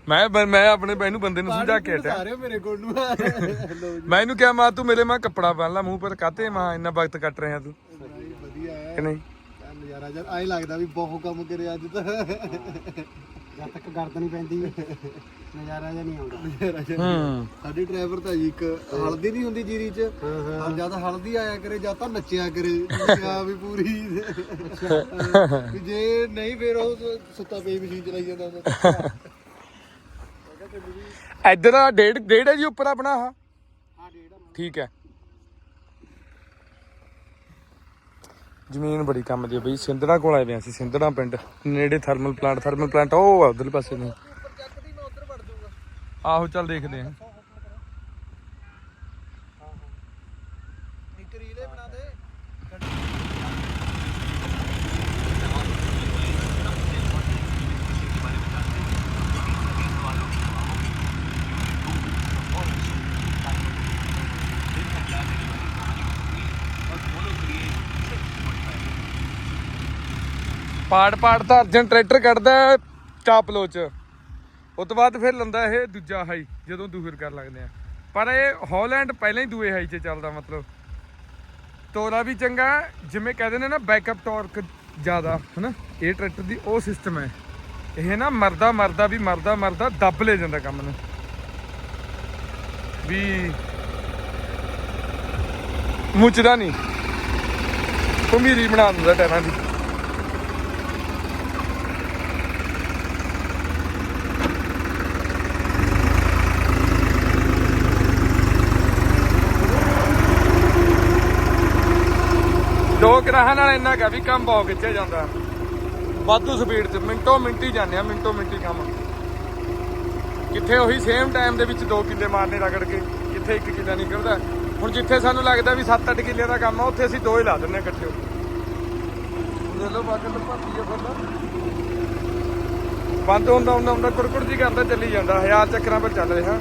ਮੈਂ ਬ- ਮੈਂ ਆਪਣੇ ਬੈ ਨੂੰ ਬੰਦੇ ਨੂੰ ਸਮਝਾ ਕੇ ਹਟਿਆ। ਸਾਰੇ ਮੇਰੇ ਕੋਲ ਨੂੰ। ਲੋ ਜੀ। ਮੈਂ ਇਹਨੂੰ ਕਿਹਾ ਮਾ ਤੂੰ ਮੇਰੇ ਮੈਂ ਕੱਪੜਾ ਬੰਨ ਲਾ ਮੂੰਹ ਪਰ ਕਾਤੇ ਮਾ ਇੰਨਾ ਵਕਤ ਕੱਟ ਰਿਹਾ ਤੂੰ। ਵਧੀਆ ਹੈ। ਕਿ ਨਹੀਂ? ਯਾਰ ਨਜ਼ਾਰਾ ਆਈ ਲੱਗਦਾ ਵੀ ਬਹੁਤ ਕੰਮ ਕਰਿਆ ਅੱਜ ਤਾਂ। ਜਦ ਤੱਕ ਗਰਦ ਨਹੀਂ ਪੈਂਦੀ ਨਜ਼ਾਰਾ ਜਿਹਾ ਨਹੀਂ ਆਉਂਦਾ। ਨਜ਼ਾਰਾ ਜਿਹਾ ਹੂੰ। ਸਾਡੀ ਡਰਾਈਵਰ ਤਾਂ ਜੀ ਇੱਕ ਹਲਦੀ ਨਹੀਂ ਹੁੰਦੀ ਜੀਰੀ 'ਚ। ਹਾਂ ਜਦ ਹਲਦੀ ਆਇਆ ਕਰੇ ਜਾਂ ਤਾਂ ਨੱਚਿਆ ਕਰੇ ਆ ਵੀ ਪੂਰੀ। ਵੀ ਜੇ ਨਹੀਂ ਫੇਰ ਉਹ ਸੁੱਤਾ ਪਈ ਮਸ਼ੀਨ ਚਲਾਈ ਜਾਂਦਾ ਹੁੰਦਾ। ਇੱਧਰ ਆ ਡੇਢ ਡੇਢ ਹੈ ਜੀ ਉੱਪਰ ਆਪਣਾ ਆਹ। ਹਾਂ ਡੇਢ ਠੀਕ ਹੈ। ਜ਼ਮੀਨ ਬੜੀ ਕੰਮ ਦੀ ਹੈ ਬਈ ਸਿੰਧੜਾ ਕੋਲ ਆਏ ਵੇ ਅਸੀਂ ਸਿੰਧੜਾ ਪਿੰਡ, ਨੇੜੇ ਥਰਮਲ ਪਲਾਂਟ ਥਰਮਲ ਪਲਾਂਟ ਉਹ ਆ, ਉਧਰਲੇ ਪਾਸੇ ਨੂੰ। ਆਹੋ, ਚੱਲ ਦੇਖਦੇ ਹਾਂ। ਪਾੜ ਪਾੜ ਤਾਂ ਅਰਜਨ ਟਰੈਕਟਰ ਕੱਢਦਾ ਚਾਪਲੋ ਚ। ਉਸ ਤੋਂ ਬਾਅਦ ਫਿਰ ਲੰਦਾ ਇਹ ਦੂਜਾ ਹਾਈ, ਜਦੋਂ ਦੂਹਰ ਕਰ ਲੱਗਦੇ ਆ। ਪਰ ਇਹ ਹਾਲੈਂਡ ਪਹਿਲਾਂ ਹੀ ਦੂਏ ਹਾਈ 'ਚ ਚੱਲਦਾ ਮਤਲਬ। ਤੋਰਾ ਵੀ ਚੰਗਾ ਜਿਵੇਂ ਕਹਿੰਦੇ ਨੇ ਨਾ ਬੈਕਅਪ ਟਾਰਕ ਜ਼ਿਆਦਾ, ਹਨਾ? ਇਹ ਟਰੈਕਟਰ ਦੀ ਉਹ ਸਿਸਟਮ ਹੈ। ਇਹ ਨਾ ਮਰਦਾ ਮਰਦਾ ਵੀ ਮਰਦਾ ਮਰਦਾ ਦੱਬ ਲੈ ਜਾਂਦਾ ਕੰਮ ਨੂੰ। ਵੀ ਮੁੱਚਦਾ ਨਹੀਂ। ਭਮੀਰੀ ਬਣਾ ਦਿੰਦਾ ਟਾਇਰਾਂ ਦੀ ਦੋ ਕਰਾਹਾਂ ਨਾਲ ਇੰਨਾ ਕਾ ਵੀ ਕੰਮ ਬਹੁਤ ਖਿੱਚਿਆ ਜਾਂਦਾ। ਵਾਧੂ ਸਪੀਡ 'ਚ। ਮਿੰਟੋ ਮਿੰਟੀ ਜਾਂਦੇ ਆ, ਮਿੰਟੋ ਮਿੰਟੀ ਕੰਮ। ਕਿੱਥੇ ਉਹੀ ਸੇਮ ਟਾਈਮ ਦੇ ਵਿੱਚ 2 ਕਿੱਲੇ ਮਾਰਨੇ ਰਗੜ ਕੇ, ਕਿੱਥੇ 1 ਕਿੱਲਾ ਨਿਕਲਦਾ। ਹੁਣ ਜਿੱਥੇ ਸਾਨੂੰ ਲੱਗਦਾ ਵੀ 7-8 ਕਿੱਲੇ ਦਾ ਕੰਮ ਆ, ਉੱਥੇ ਅਸੀਂ ਦੋ ਹੀ ਲਾ ਦਿੰਨੇ ਇਕੱਠੇ ਹੋ ਕੇ। ਲੈ ਲਓ ਬਾਕਲ ਆ ਬੰਦਾ। ਬੰਦ ਹੁੰਦਾ ਹੁੰਦਾ ਹੁੰਦਾ, ਕੁੜਕੁੜ ਜੀ ਕਰਦਾ, ਚੱਲੀ ਜਾਂਦਾ। ਹਜ਼ਾਰ ਚੱਕਰਾਂ ਪਰ ਚੱਲ ਰਿਹਾ।